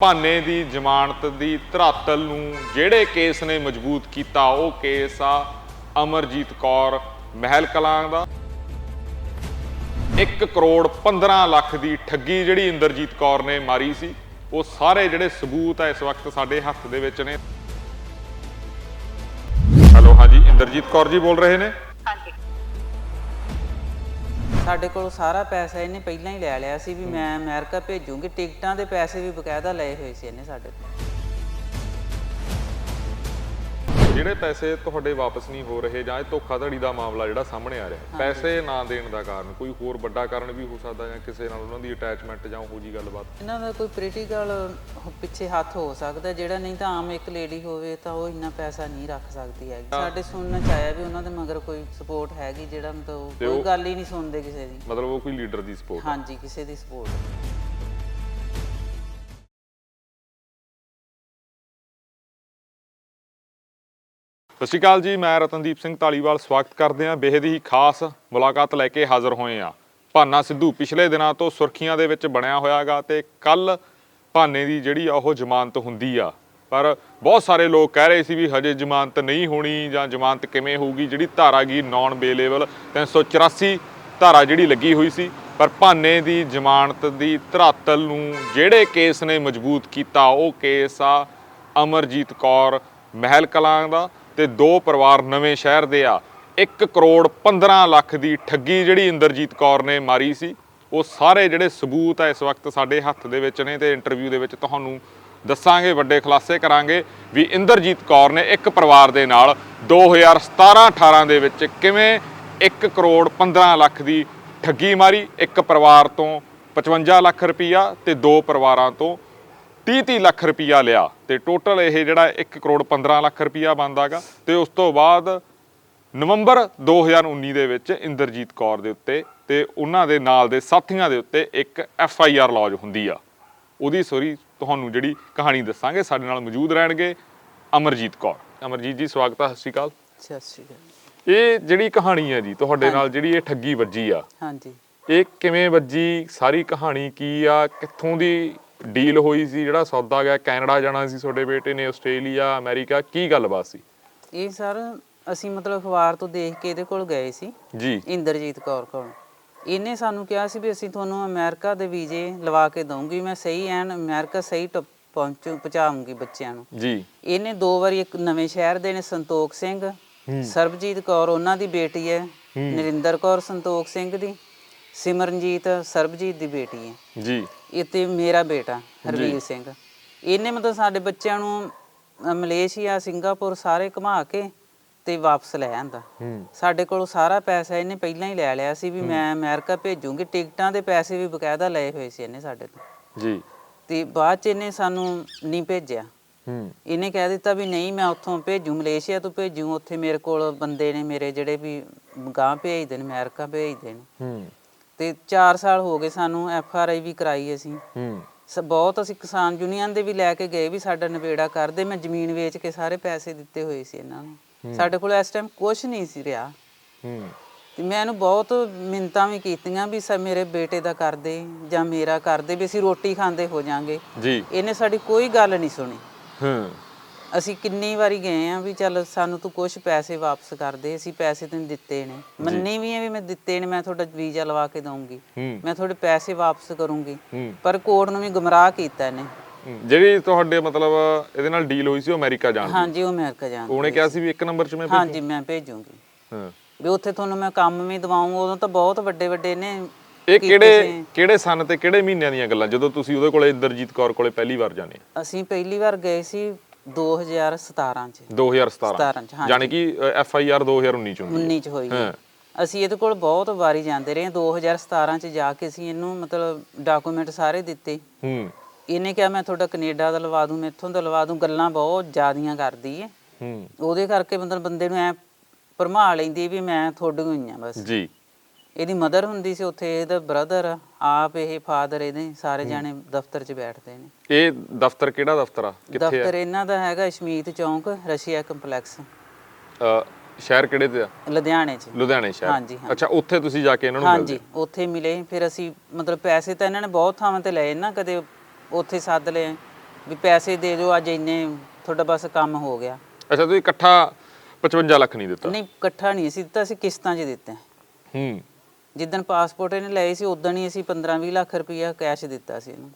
ਭਾਨੇ ਦੀ ਜ਼ਮਾਨਤ ਦੀ ਧਰਾਤਲ ਨੂੰ ਜਿਹੜੇ ਕੇਸ ਨੇ ਮਜ਼ਬੂਤ ਕੀਤਾ, ਉਹ ਕੇਸ ਆ ਅਮਰਜੀਤ ਕੌਰ ਮਹਿਲ ਕਲਾਂ ਦਾ। 1 ਕਰੋੜ 15 ਲੱਖ ਦੀ ਠੱਗੀ ਜਿਹੜੀ ਇੰਦਰਜੀਤ ਕੌਰ ਨੇ ਮਾਰੀ ਸੀ, ਉਹ ਸਾਰੇ ਜਿਹੜੇ ਸਬੂਤ ਆ ਇਸ ਵਕਤ ਸਾਡੇ ਹੱਥ ਦੇ ਵਿੱਚ ਨੇ। ਹੈਲੋ, ਹਾਂਜੀ, ਇੰਦਰਜੀਤ ਕੌਰ ਜੀ ਬੋਲ ਰਹੇ ਨੇ? ਹਾਂਜੀ। ਸਾਡੇ ਕੋਲ ਸਾਰਾ ਪੈਸਾ ਇਹਨੇ ਪਹਿਲਾਂ ਹੀ ਲੈ ਲਿਆ ਸੀ ਵੀ ਮੈਂ ਅਮਰੀਕਾ ਭੇਜੂਗੀ। ਟਿਕਟਾਂ ਦੇ ਪੈਸੇ ਵੀ ਬਕਾਇਦਾ ਲਏ ਹੋਏ ਸੀ ਇਹਨੇ ਸਾਡੇ ਤੋਂ ਜਿਹੜੇ ਪੈਸੇ ਤੁਹਾਡੇ ਵਾਪਸ ਨਹੀਂ ਹੋ ਰਹੇ ਜਾਂ ਇਹ ਧੋਖਾਧੜੀ ਦਾ ਮਾਮਲਾ ਜਿਹੜਾ ਸਾਹਮਣੇ ਆ ਰਿਹਾ ਪੈਸੇ ਨਾ ਦੇਣ ਦਾ ਕਾਰਨ ਕੋਈ ਹੋਰ ਵੱਡਾ ਕਾਰਨ ਵੀ ਹੋ ਸਕਦਾ ਜਾਂ ਕਿਸੇ ਨਾਲ ਉਹਨਾਂ ਦੀ ਅਟੈਚਮੈਂਟ ਜਾਂ ਉਹੋ ਜੀ ਗੱਲਬਾਤ? ਇਹਨਾਂ ਦਾ ਕੋਈ ਪੋਲੀਟੀਕਲ ਪਿੱਛੇ ਹੱਥ ਹੋ ਸਕਦਾ ਜਿਹੜਾ ਨਹੀਂ ਤਾਂ ਆਮ ਇੱਕ ਲੇਡੀ ਹੋਵੇ ਤਾਂ ਉਹ ਇੰਨਾ ਪੈਸਾ ਨਹੀਂ ਰੱਖ ਸਕਦੀ ਹੈਗੀ। ਸਾਡੇ ਸੁਣਨ ਚ ਆਇਆ ਵੀ ਉਹਨਾਂ ਦੇ ਮਗਰ ਕੋਈ ਸਪੋਰਟ ਹੈਗੀ ਜਿਹੜਾ ਮਤਲਬ ਕੋਈ ਗੱਲ ਹੀ ਨਹੀਂ ਸੁਣਦੇ ਕਿਸੇ ਦੀ। ਮਤਲਬ ਉਹ ਕੋਈ ਲੀਡਰ ਦੀ ਸਪੋਰਟ ਹਾਂਜੀ ਕਿਸੇ ਦੀ ਸਪੋਰਟ ਸਤਿ ਸ਼੍ਰੀ ਅਕਾਲ ਜੀ, ਮੈਂ ਰਤਨਦੀਪ ਸਿੰਘ ਢਾਲੀਵਾਲ ਸਵਾਗਤ ਕਰਦੇ ਹਾਂ। ਬੇਹਦ ਹੀ ਖਾਸ ਮੁਲਾਕਾਤ ਲੈ ਕੇ ਹਾਜ਼ਰ ਹੋਏ ਹਾਂ। ਭਾਨਾ ਸਿੱਧੂ ਪਿਛਲੇ ਦਿਨਾਂ ਤੋਂ ਸੁਰਖੀਆਂ ਦੇ ਵਿੱਚ ਬਣਿਆ ਹੋਇਆਗਾ ਤੇ ਕੱਲ ਭਾਨੇ ਦੀ ਜਿਹੜੀ ਆ ਉਹ ਜ਼ਮਾਨਤ ਹੁੰਦੀ ਆ। ਪਰ ਬਹੁਤ ਸਾਰੇ ਲੋਕ ਕਹਿ ਰਹੇ ਸੀ ਵੀ ਹਜੇ ਜ਼ਮਾਨਤ ਨਹੀਂ ਹੋਣੀ ਜਾਂ ਜ਼ਮਾਨਤ ਕਿਵੇਂ ਹੋਊਗੀ, ਜਿਹੜੀ ਧਾਰਾ ਗੀ ਨਾਨ ਬੇਲੇਬਲ 384 ਧਾਰਾ ਜਿਹੜੀ ਲੱਗੀ ਹੋਈ ਸੀ, ਪਰ ਭਾਨੇ ਦੀ ਜ਼ਮਾਨਤ ਦੀ ਧਰਾਤਲ ਨੂੰ ਜਿਹੜੇ ਕੇਸ ਨੇ ਮਜ਼ਬੂਤ ਕੀਤਾ, ਉਹ ਕੇਸ ਆ ਅਮਰਜੀਤ ਕੌਰ ਮਹਿਲ ਕਲਾਂ ਦਾ। ਤੇ ਦੋ ਪਰਿਵਾਰ ਨਵੇਂ ਸ਼ਹਿਰ ਦੇ ਆ। 1 ਕਰੋੜ 15 ਲੱਖ ਦੀ ਠੱਗੀ ਜਿਹੜੀ ਇੰਦਰਜੀਤ ਕੌਰ ਨੇ ਮਾਰੀ ਸੀ, ਉਹ ਸਾਰੇ ਜਿਹੜੇ ਸਬੂਤ ਆ ਇਸ ਵਕਤ ਸਾਡੇ ਹੱਥ ਦੇ ਵਿੱਚ ਨੇ ਤੇ ਇੰਟਰਵਿਊ ਦੇ ਵਿੱਚ ਤੁਹਾਨੂੰ ਦੱਸਾਂਗੇ, ਵੱਡੇ ਖੁਲਾਸੇ ਕਰਾਂਗੇ ਵੀ ਇੰਦਰਜੀਤ ਕੌਰ ਨੇ ਇੱਕ ਪਰਿਵਾਰ ਦੇ ਨਾਲ 2017-18 ਦੇ ਵਿੱਚ ਕਿਵੇਂ 1 ਕਰੋੜ 15 ਲੱਖ ਦੀ ਠੱਗੀ ਮਾਰੀ। ਇੱਕ ਪਰਿਵਾਰ ਤੋਂ 55 ਲੱਖ ਰੁਪਈਆ ਤੇ ਦੋ ਪਰਿਵਾਰਾਂ ਤੋਂ 30-30 ਲੱਖ ਰੁਪਈਆ ਲਿਆ ਤੇ ਟੋਟਲ ਇਹ ਜਿਹੜਾ 1 ਕਰੋੜ 15 ਲੱਖ ਰੁਪਈਆ ਬਣਦਾਗਾ ਤੇ ਉਸ ਤੋਂ ਬਾਅਦ ਨਵੰਬਰ 2019 ਦੇ ਵਿੱਚ ਇੰਦਰਜੀਤ ਕੌਰ ਦੇ ਉੱਤੇ ਤੇ ਉਹਨਾਂ ਦੇ ਨਾਲ ਦੇ ਸਾਥੀਆਂ ਦੇ ਉੱਤੇ ਇੱਕ ਐਫ ਆਈ ਆਰ ਲੌਜ ਹੁੰਦੀ ਆ। ਉਹਦੀ ਸੋਰੀ ਤੁਹਾਨੂੰ ਜਿਹੜੀ ਕਹਾਣੀ ਦੱਸਾਂਗੇ ਸਾਡੇ ਨਾਲ ਮੌਜੂਦ ਰਹਿਣਗੇ ਅਮਰਜੀਤ ਕੌਰ। ਅਮਰਜੀਤ ਜੀ ਸਵਾਗਤ ਹੈ ਸਤਿ ਸ਼੍ਰੀ ਅਕਾਲ। ਸਤਿ ਸ਼੍ਰੀ ਅਕਾਲ। ਇਹ ਜਿਹੜੀ ਕਹਾਣੀ ਹੈ ਜੀ ਤੁਹਾਡੇ ਨਾਲ ਜਿਹੜੀ ਇਹ ਠੱਗੀ ਵੱਜੀ ਆ ਹਾਂਜੀ। ਇਹ ਕਿਵੇਂ ਵੱਜੀ? ਸਾਰੀ ਕਹਾਣੀ ਕੀ ਆ? ਕਿੱਥੋਂ ਦੀ ਡੀਲ ਹੋਈ ਸੀ ਜਿਹੜਾ ਸੌਦਾ ਗਿਆ ਕੈਨੇਡਾ ਜਾਣਾ ਸੀ ਤੁਹਾਡੇ ਬੇਟੇ ਨੇ ਆਸਟ੍ਰੇਲੀਆ ਅਮਰੀਕਾ ਕੀ ਗੱਲਬਾਤ ਸੀ? ਇਹ ਸਰ ਅਸੀਂ ਮਤਲਬ ਅਖਬਾਰ ਤੋਂ ਦੇਖ ਕੇ ਇਹਦੇ ਕੋਲ ਗਏ ਸੀ। ਜੀ। ਇੰਦਰਜੀਤ ਕੌਰ ਕੋਲ। ਇਹਨੇ ਸਾਨੂੰ ਕਿਹਾ ਸੀ ਵੀ ਅਸੀਂ ਤੁਹਾਨੂੰ ਅਮਰੀਕਾ ਦੇ ਵੀਜ਼ੇ ਲਵਾ ਕੇ ਦਵਾਂਗੀ ਮੈਂ ਸਹੀ ਐਨ ਅਮਰੀਕਾ ਸਹੀ ਟ- ਪਹੁੰਚੂ ਪਹੁੰਚਾਉਂਗੀ ਬੱਚਿਆਂ ਨੂੰ। ਜੀ। ਇਹਨੇ ਦੋ ਵਾਰੀ ਇੱਕ ਨਵੇਂ ਸ਼ਹਿਰ ਦੇ ਨੇ ਸੰਤੋਖ ਸਿੰਘ ਸਰਬਜੀਤ ਕੌਰ ਉਹਨਾਂ ਦੀ ਬੇਟੀ ਹੈ। ਨਰਿੰਦਰ ਕੌਰ ਸੰਤੋਖ ਸਿੰਘ ਦੀ। ਸਿਮਰਨਜੀਤ ਸਰਬਜੀਤ ਦੀ ਬੇਟੀ ਹੈ। ਜੀ। ਇਹ ਤੇ ਮੇਰਾ ਬੇਟਾ ਹਰਵੀਰ ਸਿੰਘ। ਇਹਨੇ ਮਤਲਬ ਸਾਡੇ ਬੱਚਿਆਂ ਨੂੰ ਅ, ਮਲੇਸ਼ੀਆ ਸਿੰਗਾਪੁਰ ਸਾਰੇ ਘੁਮਾ ਕੇ ਤੇ ਵਾਪਸ ਲੈ ਆਂਦਾ। ਹੂੰ। ਸਾਡੇ ਕੋਲ ਸਾਰਾ ਪੈਸਾ ਇਹਨੇ ਪਹਿਲਾਂ ਹੀ ਲੈ ਲਿਆ ਸੀ ਵੀ ਮੈਂ ਅਮਰੀਕਾ ਭੇਜੂਗੀ। ਟਿਕਟਾਂ ਦੇ ਪੈਸੇ ਵੀ ਬਕਾਇਦਾ ਲਏ ਹੋਏ ਸੀ ਇਹਨੇ ਸਾਡੇ ਤੋਂ। ਜੀ। ਤੇ ਬਾਅਦ ਚ ਇਹਨੇ ਸਾਨੂੰ ਨਹੀਂ ਭੇਜਿਆ। ਹੂੰ। ਇਹਨੇ ਕਹਿ ਦਿੱਤਾ ਵੀ ਨਹੀਂ ਮੈਂ ਉੱਥੋਂ ਭੇਜੂ ਮਲੇਸ਼ੀਆ ਤੋਂ ਭੇਜੂ। ਉੱਥੇ ਮੇਰੇ ਕੋਲ ਬੰਦੇ ਨੇ ਮੇਰੇ ਜਿਹੜੇ ਵੀ ਗਾਂ ਭੇਜਦੇ ਨੇ ਅਮਰੀਕਾ ਭੇਜਦੇ ਨੇ। ਹੂੰ। ਤੇ 4 ਸਾਲ ਹੋ ਗਏ ਸਾਨੂੰ ਐਫ ਆਰ ਆਈ ਵੀ ਕਰਾਈ ਅਸੀਂ। ਹੂੰ। ਸ ਬਹੁਤ ਅਸੀਂ ਕਿਸਾਨ ਯੂਨੀਅਨ ਦੇ ਵੀ ਲੈ ਕੇ ਗਏ ਵੀ ਸਾਡਾ ਨਿਬੇੜਾ ਕਰਦੇ ਮੈਂ ਜ਼ਮੀਨ ਵੇਚ ਕੇ ਸਾਰੇ ਪੈਸੇ ਦਿੱਤੇ ਹੋਏ ਸੀ ਇਹਨਾਂ ਨੂੰ। ਸਾਡੇ ਕੋਲ ਇਸ ਟਾਈਮ ਕੁਝ ਨਹੀਂ ਸੀ ਰਿਹਾ। ਹੂੰ। ਤੇ ਮੈਂ ਇਹਨੂੰ ਬਹੁਤ ਮਿੰਤਾਂ ਵੀ ਕੀਤੀਆਂ ਵੀ ਸ ਮੇਰੇ ਬੇਟੇ ਦਾ ਕਰਦੇ ਜਾਂ ਮੇਰਾ ਕਰਦੇ ਵੀ ਅਸੀਂ ਰੋਟੀ ਖਾਂਦੇ ਹੋ ਜਾਾਂਗੇ। ਜੀ। ਇਹਨੇ ਸਾਡੀ ਕੋਈ ਗੱਲ ਨਹੀਂ ਸੁਣੀ। ਹੂੰ। ਅਸੀਂ ਕਿੰਨੀ ਵਾਰੀ ਗਏ ਆ ਵੀ ਚੱਲ ਸਾਨੂੰ ਤੂੰ ਕੁਝ ਪੈਸੇ ਵਾਪਸ ਕਰ ਦੇ ਅਸੀਂ ਪੈਸੇ ਤੈਨੂੰ ਦਿੱਤੇ ਨੇ। ਮੰਨੀ ਵੀ ਆ ਵੀ ਮੈਂ ਦਿੱਤੇ ਨੇ ਮੈਂ ਤੁਹਾਡਾ ਵੀਜ਼ਾ ਲਵਾ ਕੇ ਦਊਂਗੀ। ਮੈਂ ਤੁਹਾਡੇ ਪੈਸੇ ਵਾਪਸ ਕਰੂੰਗੀ। ਪਰ ਕੋਰਟ ਨੂੰ ਵੀ ਗੁੰਮਰਾਹ ਕੀਤਾ ਇਹਨੇ। ਜਿਹੜੀ ਤੁਹਾਡੇ ਮਤਲਬ ਇਹਦੇ ਨਾਲ ਡੀਲ ਹੋਈ ਸੀ ਉਹ ਅਮਰੀਕਾ ਜਾਣ ਦੀ? ਹਾਂਜੀ ਉਹ ਅਮਰੀਕਾ ਜਾਣ ਉਹਨੇ ਕਿਹਾ ਸੀ ਵੀ ਇੱਕ ਨੰਬਰ 'ਚ ਮੈਂ ਭੇਜੂ? ਹਾਂਜੀ ਮੈਂ ਭੇਜੂਗੀ। ਹਾਂ। ਵੀ ਉੱਥੇ ਤੁਹਾਨੂੰ ਮੈਂ ਕੰਮ ਵੀ ਦਵਾਉਂ ਉਦੋਂ ਤਾਂ ਬਹੁਤ ਵੱਡੇ ਵੱਡੇ ਨੇ ਇਹ ਕਿਹੜੇ। ਕਿਹੜੇ ਸਨ ਤੇ ਕਿਹੜੇ ਮਹੀਨਿਆਂ ਦੀਆਂ ਗੱਲਾਂ? ਜਦੋਂ ਤੁਸੀਂ ਉਹਦੇ ਕੋਲੇ ਇੰਦਰਜੀਤ ਕੌਰ ਕੋਲੇ ਪਹਿਲੀ ਵਾਰ ਜਾਣੇ ਅਸੀਂ ਪਹਿਲੀ ਵਾਰ ਗਏ ਸੀ 2017 ਚ। 2017 17 ਚ। ਹਾਂਜੀ। ਯਾਨੀ ਕਿ ਐਫ ਆਈ ਆਰ 2019 ਚ ਹੁੰਦੀ 19 ਚ ਹੋਈ ਹੈ। ਹਾਂ। ਅਸੀਂ ਇਹਦੇ ਕੋਲ ਬਹੁਤ ਵਾਰੀ ਜਾਂਦੇ ਰਹੇ ਹਾਂ। 2017 ਚ ਜਾ ਕੇ ਅਸੀਂ ਇਹਨੂੰ ਮਤਲਬ ਡਾਕੂਮੈਂਟ ਸਾਰੇ ਦਿੱਤੇ। ਹੂੰ। ਇਹਨੇ ਕਿਹਾ ਮੈਂ ਤੁਹਾਡਾ ਕੈਨੇਡਾ ਦਾ ਲਵਾ ਦੂੰ ਮੈਥੋਂ ਦਾ ਲਵਾ ਦੂੰ। ਗੱਲਾਂ ਬਹੁਤ ਜ਼ਿਆਦੀਆਂ ਕਰਦੀ ਹੈ। ਹੂੰ। ਉਹਦੇ ਕਰਕੇ ਮਤਲਬ ਬੰਦੇ ਨੂੰ ਐ ਭਰਮਾ ਲੈਂਦੀ ਵੀ ਮੈਂ ਤੁਹਾਡੀ ਹੋਈ ਆ ਬਸ। ਜੀ। ਇਹਦੀ ਮਦਰ ਹੁੰਦੀ ਸੀ ਉੱਥੇ ਇਹਦਾ ਬ੍ਰਦਰ ਆਪ ਇਹ ਫਾਦਰ ਇਹਦੇ ਸਾਰੇ ਜਾਣੇ ਦਫ਼ਤਰ 'ਚ ਬੈਠਦੇ ਨੇ। ਇਹ ਦਫ਼ਤਰ ਕਿਹੜਾ ਦਫ਼ਤਰ ਆ? ਕਿੱਥੇ ਆ? ਦਫ਼ਤਰ ਇਹਨਾਂ ਦਾ ਹੈਗਾ ਸ਼ਮੀਤ ਚੌਂਕ ਰਸ਼ੀਆ ਕੰਪਲੈਕਸ। ਅ, ਸ਼ਹਿਰ ਕਿਹੜੇ ਤੇ ਆ? ਲੁਧਿਆਣੇ 'ਚ। ਲੁਧਿਆਣੇ ਸ਼ਹਿਰ। ਹਾਂਜੀ, ਹਾਂਜੀ। ਅੱਛਾ ਉੱਥੇ ਤੁਸੀਂ ਜਾ ਕੇ ਇਹਨਾਂ ਨੂੰ ਮਿਲਦੇ ਹਾਂਜੀ ਉੱਥੇ ਮਿਲੇ। ਫਿਰ ਅਸੀਂ ਮਤਲਬ ਪੈਸੇ ਤਾਂ ਇਹਨਾਂ ਨੇ ਬਹੁਤ ਥਾਵਾਂ ਤੇ ਲਏ ਨਾ ਕਦੇ ਉੱਥੇ ਸੱਦ ਲਏ। ਵੀ ਪੈਸੇ ਦੇ ਦਿਓ ਅੱਜ ਇੰਨੇ ਤੁਹਾਡਾ ਬਸ ਕੰਮ ਹੋ ਗਿਆ। ਅੱਛਾ ਤੁਸੀਂ ਇਕੱਠਾ 55 ਲੱਖ ਨਹੀਂ ਦਿੱਤਾ? ਨਹੀਂ ਇਕੱਠਾ ਨਹੀਂ ਅਸੀਂ ਦਿੱਤਾ ਅਸੀਂ ਕਿਸ਼ਤਾਂ 'ਚ ਦਿੱਤੇ ਹੂੰ। ਜਿੱਦਣ ਪਾਸਪੋਰਟ ਇਹਨੇ ਲਏ ਸੀ ਉਦੋਂ ਹੀ ਅਸੀਂ 15-20 ਲੱਖ ਰੁਪਇਆ ਕੈਸ਼ ਦਿੱਤਾ ਸੀ ਇਹਨੂੰ।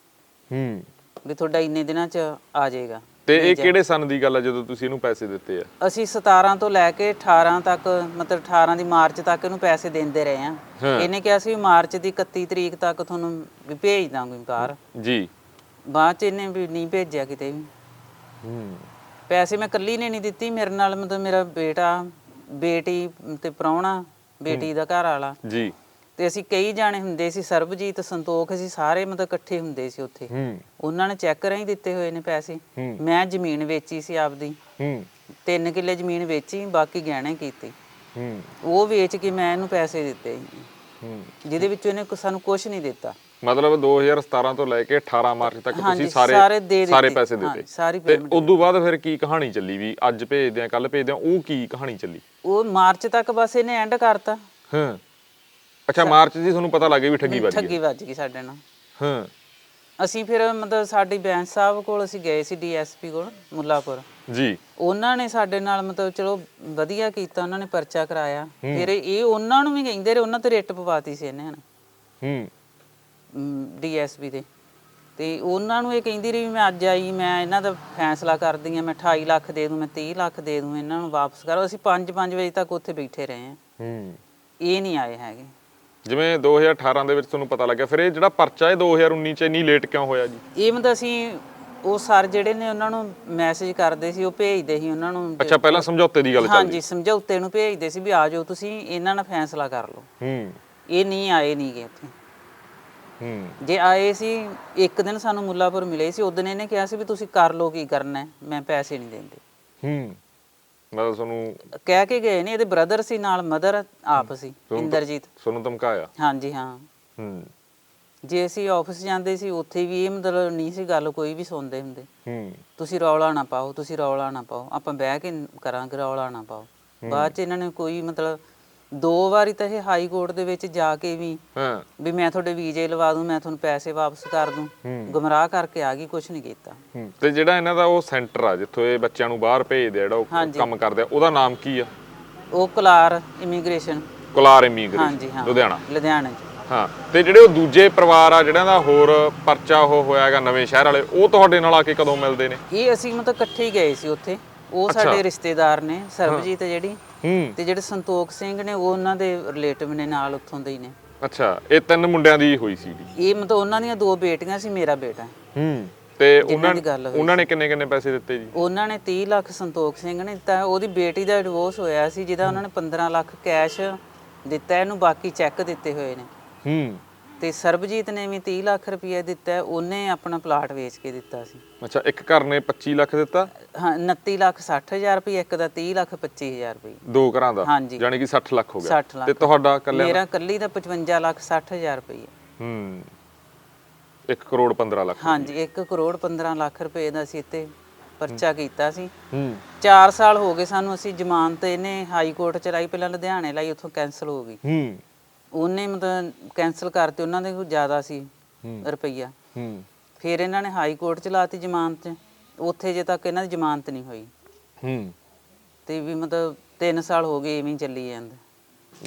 ਹੂੰ। ਵੀ ਤੁਹਾਡਾ ਇੰਨੇ ਦਿਨਾਂ 'ਚ ਆ ਜਾਏਗਾ। ਤੇ ਇਹ ਕਿਹੜੇ ਸਨ ਦੀ ਗੱਲ ਆ ਜਦੋਂ ਤੁਸੀਂ ਇਹਨੂੰ ਪੈਸੇ ਦਿੱਤੇ ਆ? ਅਸੀਂ 17 ਤੋਂ ਲੈ ਕੇ 18 ਤੱਕ ਮਤਲਬ 18 ਦੀ ਮਾਰਚ ਤੱਕ ਇਹਨੂੰ ਪੈਸੇ ਦਿੰਦੇ ਰਹੇ ਆ। ਇਹਨੇ ਕਿਹਾ ਸੀ ਮਾਰਚ ਦੀ 31 ਤਰੀਕ ਤੱਕ ਤੁਹਾਨੂੰ ਵੀ ਭੇਜ ਦਾਂਗੇ ਬਾਹਰ ਜੀ। ਬਾਅਦ ਚ ਇਹਨੇ ਵੀ ਨਹੀਂ ਭੇਜਿਆ ਕਿਤੇ ਵੀ। ਹੂੰ। ਪੈਸੇ ਮੈਂ ਇਕੱਲੀ ਨੇ ਨਹੀਂ ਦਿੱਤੀ ਮੇਰੇ ਨਾਲ ਮਤਲਬ ਮੇਰਾ ਬੇਟਾ ਬੇਟੀ ਤੇ ਪ੍ਰਾਹੁਣਾ ਬੇਟੀ ਦਾ ਘਰ ਵਾਲਾ। ਜੀ। ਤੇ ਅਸੀਂ ਕਈ ਜਾਣੇ ਹੁੰਦੇ ਸੀ ਸਰਬਜੀਤ ਸੰਤੋਖ ਅਸੀਂ ਸਾਰੇ ਮਤਲਬ ਇਕੱਠੇ ਹੁੰਦੇ ਸੀ ਉੱਥੇ। ਹੂੰ। ਉਹਨਾਂ ਨੇ ਚੈੱਕ ਰਾਹੀਂ ਦਿੱਤੇ ਹੋਏ ਨੇ ਪੈਸੇ। ਹੂੰ। ਮੈਂ ਜ਼ਮੀਨ ਵੇਚੀ ਸੀ ਆਪਦੀ। ਹੂੰ। ਤਿੰਨ ਕਿੱਲੇ ਜ਼ਮੀਨ ਵੇਚੀ ਬਾਕੀ ਗਹਿਣੇ ਕੀਤੇ। ਹੂੰ। ਉਹ ਵੇਚ ਕੇ ਮੈਂ ਇਹਨੂੰ ਪੈਸੇ ਦਿੱਤੇ। ਹੂੰ। ਜਿਹਦੇ ਵਿੱਚੋਂ ਇਹਨੇ ਕੁ- ਸਾਨੂੰ ਕੁਝ ਨਹੀਂ ਦਿੱਤਾ। ਮਤਲਬ 2017 ਤੋਂ ਲੈ ਕੇ 18 ਮਾਰਚ ਤੱਕ ਹਾਂਜੀ, ਤੁਸੀਂ ਸਾਰੇ ਸਾਰੇ ਦੇ ਸਾਰੇ ਦਿੱਤੇ। ਪੈਸੇ ਹਾਂ, ਦਿੱਤੇ। ਸਾਰੀ ਤੇ payment ਉਦੋਂ ਬਾਅਦ ਫਿਰ ਕੀ ਕਹਾਣੀ ਚੱਲੀ ਵੀ ਅੱਜ ਭੇਜਦੇ ਆ ਕੱਲ ਭੇਜਦੇ ਆ ਉਹ ਕੀ ਕਹਾਣੀ ਚੱਲੀ? ਉਹ ਮਾਰਚ ਤੱਕ ਬਸ ਇਹਨੇ ਐਂਡ ਕਰਤਾ। ਹਾਂ। ਅੱਛਾ ਮਾਰਚ ਜੀ ਤੁਹਾਨੂੰ ਪਤਾ ਲੱਗ ਵੀ ਠੱਗੀ ਵੱਜ ਗਈ ਠੱਗੀ ਵੱਜ ਗਈ ਸਾਡੇ ਨਾਲ। ਹਾਂ। ਅਸੀਂ ਫਿਰ ਮਤਲਬ ਸਾਡੀ ਬੈਂਸ ਸਾਹਿਬ ਕੋਲ ਅਸੀਂ ਗਏ ਸੀ ਡੀਐਸਪੀ ਕੋਲ ਮੁੱਲਾਪੁਰ। ਜੀ। ਉਹਨਾਂ ਨੇ ਸਾਡੇ ਨਾਲ ਮਤਲਬ ਚਲੋ ਵਧੀਆ ਕੀਤਾ ਉਹਨਾਂ ਨੇ ਪਰਚਾ ਕਰਾਇਆ। ਫਿਰ ਇਹ ਉਹਨਾਂ ਨੂੰ ਵੀ ਕਹਿੰਦੇ ਰਹੇ ਉਹਨਾਂ ਤੇ ਰਿੱਟ ਪਵਾਤੀ ਸੀ ਇਹਨੇ ਹੂੰ। ਡੀਐਸਪੀ ਦੇ। ਤੇ ਉਹਨਾਂ ਨੂੰ ਇਹ ਕਹਿੰਦੀ ਰਹੀ ਮੈਂ ਅੱਜ ਆਈ ਮੈਂ ਇਹਨਾਂ ਦਾ ਫੈਸਲਾ ਕਰਦੀ ਆ ਮੈਂ 28 ਲੱਖ ਦੇ ਦੂੰ ਮੈਂ 30 ਲੱਖ ਦੇ ਦੂੰ ਇਹਨਾਂ ਨੂੰ ਵਾਪਸ ਕਰੋ। ਅਸੀਂ 5-5 ਵਜੇ ਤੱਕ ਉੱਥੇ ਬੈਠੇ ਰਹੇ ਆ ਹੂੰ। ਇਹ ਨਹੀਂ ਆਏ ਹੈਗੇ। ਜਿਵੇਂ 2018 ਦੇ ਵਿੱਚ ਤੁਹਾਨੂੰ ਪਤਾ ਲੱਗਿਆ ਫਿਰ ਇਹ ਜਿਹੜਾ ਪਰਚਾ ਇਹ 2019 ਚ ਇੰਨੀ ਲੇਟ ਕਿਉਂ ਹੋਇਆ ਜੀ? ਇਹ ਮਤਲਬ ਅਸੀਂ ਉਹ ਸਰ ਜਿਹੜੇ ਨੇ ਉਹਨਾਂ ਨੂੰ ਮੈਸੇਜ ਕਰਦੇ ਸੀ ਉਹ ਭੇਜਦੇ ਸੀ ਉਹਨਾਂ ਨੂੰ। ਅੱਛਾ ਪਹਿਲਾਂ ਸਮਝੌਤੇ ਦੀ ਗੱਲ ਚੱਲਦੀ ਹਾਂਜੀ ਸਮਝੌਤੇ ਨੂੰ ਭੇਜਦੇ ਸੀ ਵੀ ਆ ਜਾਓ ਤੁਸੀਂ ਇਹਨਾਂ ਨਾਲ ਫੈਸਲਾ ਕਰ ਲਓ। ਹੂੰ। ਇਹ ਨਹੀਂ ਆਏ ਨਹੀਂਗੇ ਉੱਥੇ ਹੂੰ। ਜੇ ਆਏ ਸੀ ਇੱਕ ਦਿਨ ਸਾਨੂੰ ਮੁੱਲਾਪੁਰ ਮਿਲੇ ਸੀ ਉਦੋਂ ਇਹਨੇ ਕਿਹਾ ਸੀ ਵੀ ਤੁਸੀਂ ਕਰ ਲਓ ਕੀ ਕਰਨਾ ਮੈਂ ਪੈਸੇ ਨਹੀਂ ਦਿੰਦੇ। ਹੂੰ। ਮਤਲਬ ਤੁਹਾਨੂੰ ਕਹਿ ਕੇ ਗਏ ਨੇ ਇਹਦੇ ਬ੍ਰਦਰ ਸੀ ਨਾਲ ਮਦਰ ਆਪ ਸੀ ਇੰਦਰਜੀਤ। ਤੁਹਾਨੂੰ ਧਮਕਾਇਆ? ਹਾਂਜੀ ਹਾਂ। ਹੂੰ। ਜੇ ਅਸੀਂ ਆਫਿਸ ਜਾਂਦੇ ਸੀ ਉੱਥੇ ਵੀ ਇਹ ਮਤਲਬ ਨਹੀਂ ਸੀ ਗੱਲ ਕੋਈ ਵੀ ਸੁਣਦੇ ਹੁੰਦੇ। ਹੂੰ। ਤੁਸੀਂ ਰੌਲਾ ਨਾ ਪਾਓ ਤੁਸੀਂ ਰੌਲਾ ਨਾ ਪਾਓ। ਆਪਾਂ ਬਹਿ ਕੇ ਕਰਾਂਗੇ ਰੌਲਾ ਨਾ ਪਾਓ। ਬਾਅਦ ਚ ਇਹਨਾਂ ਨੇ ਕੋਈ ਮਤਲਬ ਦੋ ਵਾਰੀ ਤਾਂ ਇਹ ਹਾਈ ਕੋਰਟ ਦੇ ਵਿੱਚ ਜਾ ਕੇ ਵੀ ਹਾਂ। ਵੀ ਮੈਂ ਤੁਹਾਡੇ ਵੀਜ਼ੇ ਲਵਾ ਦੂੰ ਮੈਂ ਤੁਹਾਨੂੰ ਪੈਸੇ ਵਾਪਸ ਕਰ ਦੂੰ। ਗੁੰਮਰਾਹ ਕਰਕੇ ਆ ਗਈ ਕੁਝ ਨਹੀਂ ਕੀਤਾ। ਤੇ ਜਿਹੜਾ ਇਹਨਾਂ ਦਾ ਉਹ ਸੈਂਟਰ ਆ ਜਿੱਥੋਂ ਇਹ ਬੱਚਿਆਂ ਨੂੰ ਬਾਹਰ ਭੇਜਦੇ ਆ ਜਿਹੜਾ ਉਹ। ਕੰਮ ਕਰਦੇ ਆ ਉਹਦਾ ਨਾਮ ਕੀ ਆ? ਉਹ ਕਲਾਰ ਇਮੀਗ੍ਰੇਸ਼ਨ। ਕੁਲਾਰ ਇਮੀਗ੍ਰੇਸ਼ਨ ਹਾਂਜੀ ਹਾਂ। ਲੁਧਿਆਣਾ। ਲੁਧਿਆਣੇ ਹਾਂ। ਤੇ ਜਿਹੜੇ ਉਹ ਦੂਜੇ ਪਰਿਵਾਰ ਆ ਜਿਹੜਿਆਂ ਦਾ ਹੋਰ ਪਰਚਾ ਉਹ ਹੋਇਆ ਹੈਗਾ ਨਵੇਂ ਸ਼ਹਿਰ ਵਾਲੇ ਉਹ ਤੁਹਾਡੇ ਨਾਲ ਆ ਕੇ ਕਦੋਂ ਮਿਲਦੇ ਨੇ? ਇਹ ਅਸੀਂ ਮਤਲਬ ਇਕੱਠੇ ਹੀ ਗਏ ਸੀ ਉੱਥੇ। ਉਹ ਸਾਡੇ ਰਿਸ਼ਤੇਦਾਰ ਨੇ ਸਰਬਜੀਤ ਜਿਹੜੀ। ਤੇ ਜਿਹੜੇ ਸੰਤੋਖ ਸਿੰਘ ਨੇ ਉਹ ਉਹਨਾਂ ਦੇ ਰਿਲੇਟਿਵ ਨੇ ਨਾਲ ਉੱਥੋਂ ਦੇ ਹੀ ਨੇ। ਅੱਛਾ ਇਹ ਤਿੰਨ ਮੁੰਡਿਆਂ ਦੀ ਹੋਈ ਸੀ ਇਹ ਮਤਲਬ ਉਹਨਾਂ ਦੀਆਂ ਦੋ ਬੇਟੀਆਂ ਸੀ ਮੇਰਾ ਬੇਟਾ। ਹੂੰ। ਤੇ ਉਹਨਾਂ ਉਹਨਾਂ ਨੇ ਕਿੰਨੇ ਕਿੰਨੇ ਪੈਸੇ ਦਿੱਤੇ ਜੀ? ਉਹਨਾਂ ਨੇ 30 ਲੱਖ ਸੰਤੋਖ ਸਿੰਘ ਨੇ ਦਿੱਤਾ। ਉਹਦੀ ਬੇਟੀ ਦਾ ਡਿਵੋਰਸ ਹੋਇਆ ਸੀ ਜਿਹਦਾ ਉਹਨਾਂ ਨੇ 15 ਲੱਖ ਕੈਸ਼ ਦਿੱਤਾ ਇਹਨੂੰ ਬਾਕੀ ਚੈੱਕ ਦਿੱਤੇ ਹੋਏ ਨੇ। ਹੂੰ। ਤੇ ਸਰਬਜੀਤ ਨੇ ਵੀ 30 ਲੱਖ ਰੁਪਏ ਦਿੱਤਾ ਉਹਨੇ ਆਪਣਾ ਪਲਾਟ ਵੇਚ ਕੇ ਦਿੱਤਾ ਸੀ। ਅੱਛਾ ਇੱਕ ਘਰ ਨੇ 25 ਲੱਖ ਦਿੱਤਾ? ਹਾਂ 29 ਲੱਖ 60 ਹਜ਼ਾਰ ਰੁਪਏ ਇੱਕ ਦਾ 30 ਲੱਖ 25 ਹਜ਼ਾਰ ਰੁਪਏ ਦੋ ਘਰਾਂ ਦਾ? ਹਾਂਜੀ। ਯਾਨੀ ਕਿ 60 ਲੱਖ ਹੋ ਗਿਆ। 60 ਲੱਖ। ਤੇ ਤੁਹਾਡਾ ਕੱਲਿਆ ਮੇਰਾ ਕੱਲੀ ਦਾ 55 ਲੱਖ 60 ਹਜ਼ਾਰ ਰੁਪਏ ਹੂੰ। 1 ਕਰੋੜ 15 ਲੱਖ। ਹਾਂਜੀ 1 ਕਰੋੜ 15 ਲੱਖ ਰੁਪਏ ਦਾ ਅਸੀਂ ਇੱਥੇ ਪਰਚਾ ਕੀਤਾ ਸੀ। ਹੂੰ। 4 ਸਾਲ ਹੋ ਗਏ ਸਾਨੂੰ ਅਸੀਂ ਜ਼ਮਾਨਤ ਇਹਨੇ ਹਾਈ ਕੋਰਟ ਚ ਲਾਈ ਪਹਿਲਾਂ ਲੁਧਿਆਣੇ ਲਾਈ ਉੱਥੋਂ ਕੈਨਸਲ ਹੋ ਗਈ। ਹੂੰ। ਉਹਨੇ ਮਤਲਬ ਕੈਨਸਲ ਕਰਤੇ ਉਹਨਾਂ ਦੇ ਕੋਲ ਜ਼ਿਆਦਾ ਸੀ। ਰੁਪਈਆ। ਹੂੰ। ਫਿਰ ਇਹਨਾਂ ਨੇ ਹਾਈ ਕੋਰਟ ਚ ਲਾਤੀ ਜ਼ਮਾਨਤ ਉੱਥੇ ਜੇ ਤੱਕ ਇਹਨਾਂ ਦੀ ਜ਼ਮਾਨਤ ਨਹੀਂ ਹੋਈ। ਹੂੰ। ਤੇ ਵੀ ਮਤਲਬ 3 ਸਾਲ ਹੋ ਗਏ ਐਵੇਂ ਹੀ ਚੱਲੀ ਜਾਂਦਾ।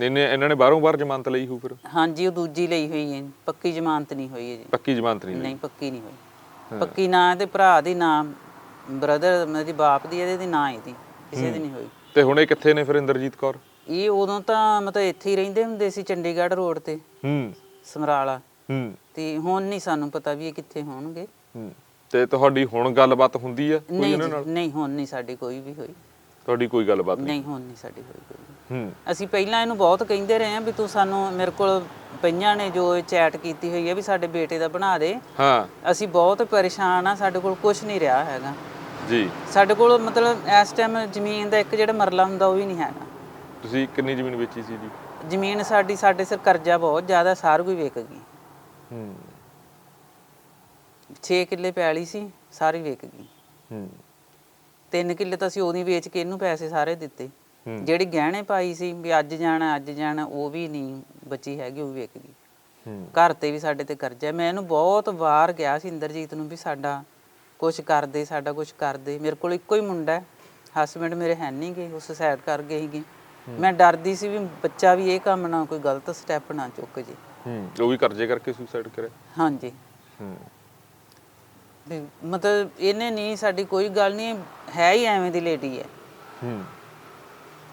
ਇਹਨੇ ਇਹਨਾਂ ਨੇ ਬਾਹਰੋਂ ਬਾਹਰ ਜ਼ਮਾਨਤ ਲਈ ਹੋ ਫਿਰ? ਹਾਂਜੀ ਉਹ ਦੂਜੀ ਲਈ ਹੋਈ ਹੈ। ਪੱਕੀ ਜ਼ਮਾਨਤ ਨਹੀਂ ਹੋਈ ਹੈ ਜੀ ਪੱਕੀ ਜ਼ਮਾਨਤ ਨਹੀਂ ਨਹੀਂ ਪੱਕੀ ਨਹੀਂ ਹੋਈ। ਪੱਕੀ ਨਾ ਇਹਦੇ ਭਰਾ ਦੀ ਨਾ ਬ੍ਰਦਰ ਮੇਰੀ ਬਾਪ ਦੀ ਇਹਦੇ ਦੀ ਨਾ ਇਹਦੀ। ਕਿਸੇ ਦੀ ਨਹੀਂ ਹੋਈ। ਤੇ ਹੁਣ ਇਹ ਕਿੱਥੇ ਨੇ ਫਿਰ ਇੰਦਰਜੀਤ ਕੌਰ? ਇਹ ਉਦੋਂ ਤਾਂ ਮਤਲਬ ਇੱਥੇ ਹੀ ਰਹਿੰਦੇ ਹੁੰਦੇ ਸੀ ਚੰਡੀਗੜ੍ਹ ਰੋਡ ਤੇ ਹੂੰ। ਸਮਰਾਲਾ। ਹੂੰ। ਤੇ ਹੁਣ ਨਹੀਂ ਸਾਨੂੰ ਪਤਾ ਵੀ ਇਹ ਕਿੱਥੇ ਹੋਣਗੇ। ਹੂੰ। ਤੇ ਤੁਹਾਡੀ ਹੁਣ ਗੱਲਬਾਤ ਹੁੰਦੀ ਆ ਕੋਈ ਨਹੀਂ ਜੀ, ਨਾਲ? ਨਹੀਂ ਹੁਣ ਨਹੀਂ ਸਾਡੀ ਕੋਈ ਵੀ ਹੋਈ। ਤੁਹਾਡੀ ਕੋਈ ਗੱਲਬਾਤ ਨਹੀਂ? ਨਹੀਂ ਹੁਣ ਨਹੀਂ ਸਾਡੀ ਹੋਈ ਕੋਈ ਵੀ। ਹੂੰ। ਅਸੀਂ ਪਹਿਲਾਂ ਇਹਨੂੰ ਬਹੁਤ ਕਹਿੰਦੇ ਰਹੇ ਹਾਂ ਵੀ ਤੂੰ ਸਾਨੂੰ ਮੇਰੇ ਕੋਲ ਪਈਆਂ ਨੇ ਜੋ ਚੈਟ ਕੀਤੀ ਹੋਈ ਹੈ ਵੀ ਸਾਡੇ ਬੇਟੇ ਦਾ ਬਣਾ ਦੇ। ਹਾਂ। ਅਸੀਂ ਬਹੁਤ ਪਰੇਸ਼ਾਨ ਆ ਸਾਡੇ ਕੋਲ ਕੁਝ ਨਹੀਂ ਰਿਹਾ ਹੈਗਾ। ਜੀ। ਸਾਡੇ ਕੋਲ ਮਤਲਬ ਇਸ ਟਾਈਮ ਜ਼ਮੀਨ ਦਾ ਇੱਕ ਜਿਹੜਾ ਮਰਲਾ ਹੁੰਦਾ ਉਹ ਵੀ ਨਹੀਂ ਹੈਗਾ। ਤੁਸੀਂ ਕਿੰਨੀ ਜ਼ਮੀਨ ਵੇਚੀ ਸੀ ਜੀ? ਜ਼ਮੀਨ ਸਾਡੀ ਸਾਡੇ ਸਿਰ ਕਰਜ਼ਾ ਬਹੁਤ ਜ਼ਿਆਦਾ ਸਾਰ ਕੋਈ ਵਿਕ ਗਈ। ਹੂੰ। 6 ਕਿੱਲੇ ਪੈਲੀ ਸੀ ਸਾਰੀ ਵਿਕ ਗਈ। ਹੂੰ। 3 ਕਿੱਲੇ ਤਾਂ ਅਸੀਂ ਉਹਦੀ ਵੇਚ ਕੇ ਇਹਨੂੰ ਪੈਸੇ ਸਾਰੇ ਦਿੱਤੇ। ਹੂੰ। ਜਿਹੜੀ ਗਹਿਣੇ ਪਾਈ ਸੀ ਵੀ ਅੱਜ ਜਾਣਾ ਅੱਜ ਜਾਣਾ ਉਹ ਵੀ ਨਹੀਂ ਬਚੀ ਹੈਗੀ ਉਹ ਵੀ ਗਈ। ਹੂੰ। ਘਰ ਤੇ ਵੀ ਸਾਡੇ ਤੇ ਕਰਜ਼ਾ। ਹੈ। ਮੈਂ ਇਹਨੂੰ ਬਹੁਤ ਵਾਰ ਗਿਆ ਸੀ ਇੰਦਰਜੀਤ ਨੂੰ ਵੀ ਸਾਡਾ ਕੁਝ ਕਰਦੇ ਸਾਡਾ ਕੁਝ ਕਰਦੇ। ਮੇਰੇ ਕੋਲ ਇੱਕੋ ਹੀ ਮੁੰਡਾ ਹਸਬੰਡ ਮੇਰੇ ਹੈ ਨਹੀਂ ਗੇ ਉਸ ਸਾਈਡ ਕਰ ਗਏ ਸੀਗੇ। ਮੈਂ ਡਰਦੀ ਸੀ ਵੀ ਬੱਚਾ ਵੀ ਇਹ ਕੰਮ ਨਾ ਕੋਈ ਗਲਤ ਸਟੈਪ ਨਾ ਚੁੱਕ ਜੇ। ਹੂੰ ਉਹ ਵੀ ਕਰਜ਼ੇ ਕਰਕੇ ਸੁਸਾਈਡ ਕਰਿਆ ਹਾਂਜੀ। ਹੂੰ। ਮਤਲਬ ਇਹਨੇ ਨਹੀਂ ਸਾਡੀ ਕੋਈ ਗੱਲ ਨਹੀਂ ਹੈ ਹੀ ਐਵੇਂ ਦੀ ਲੇਡੀ ਹੈ। ਹੂੰ।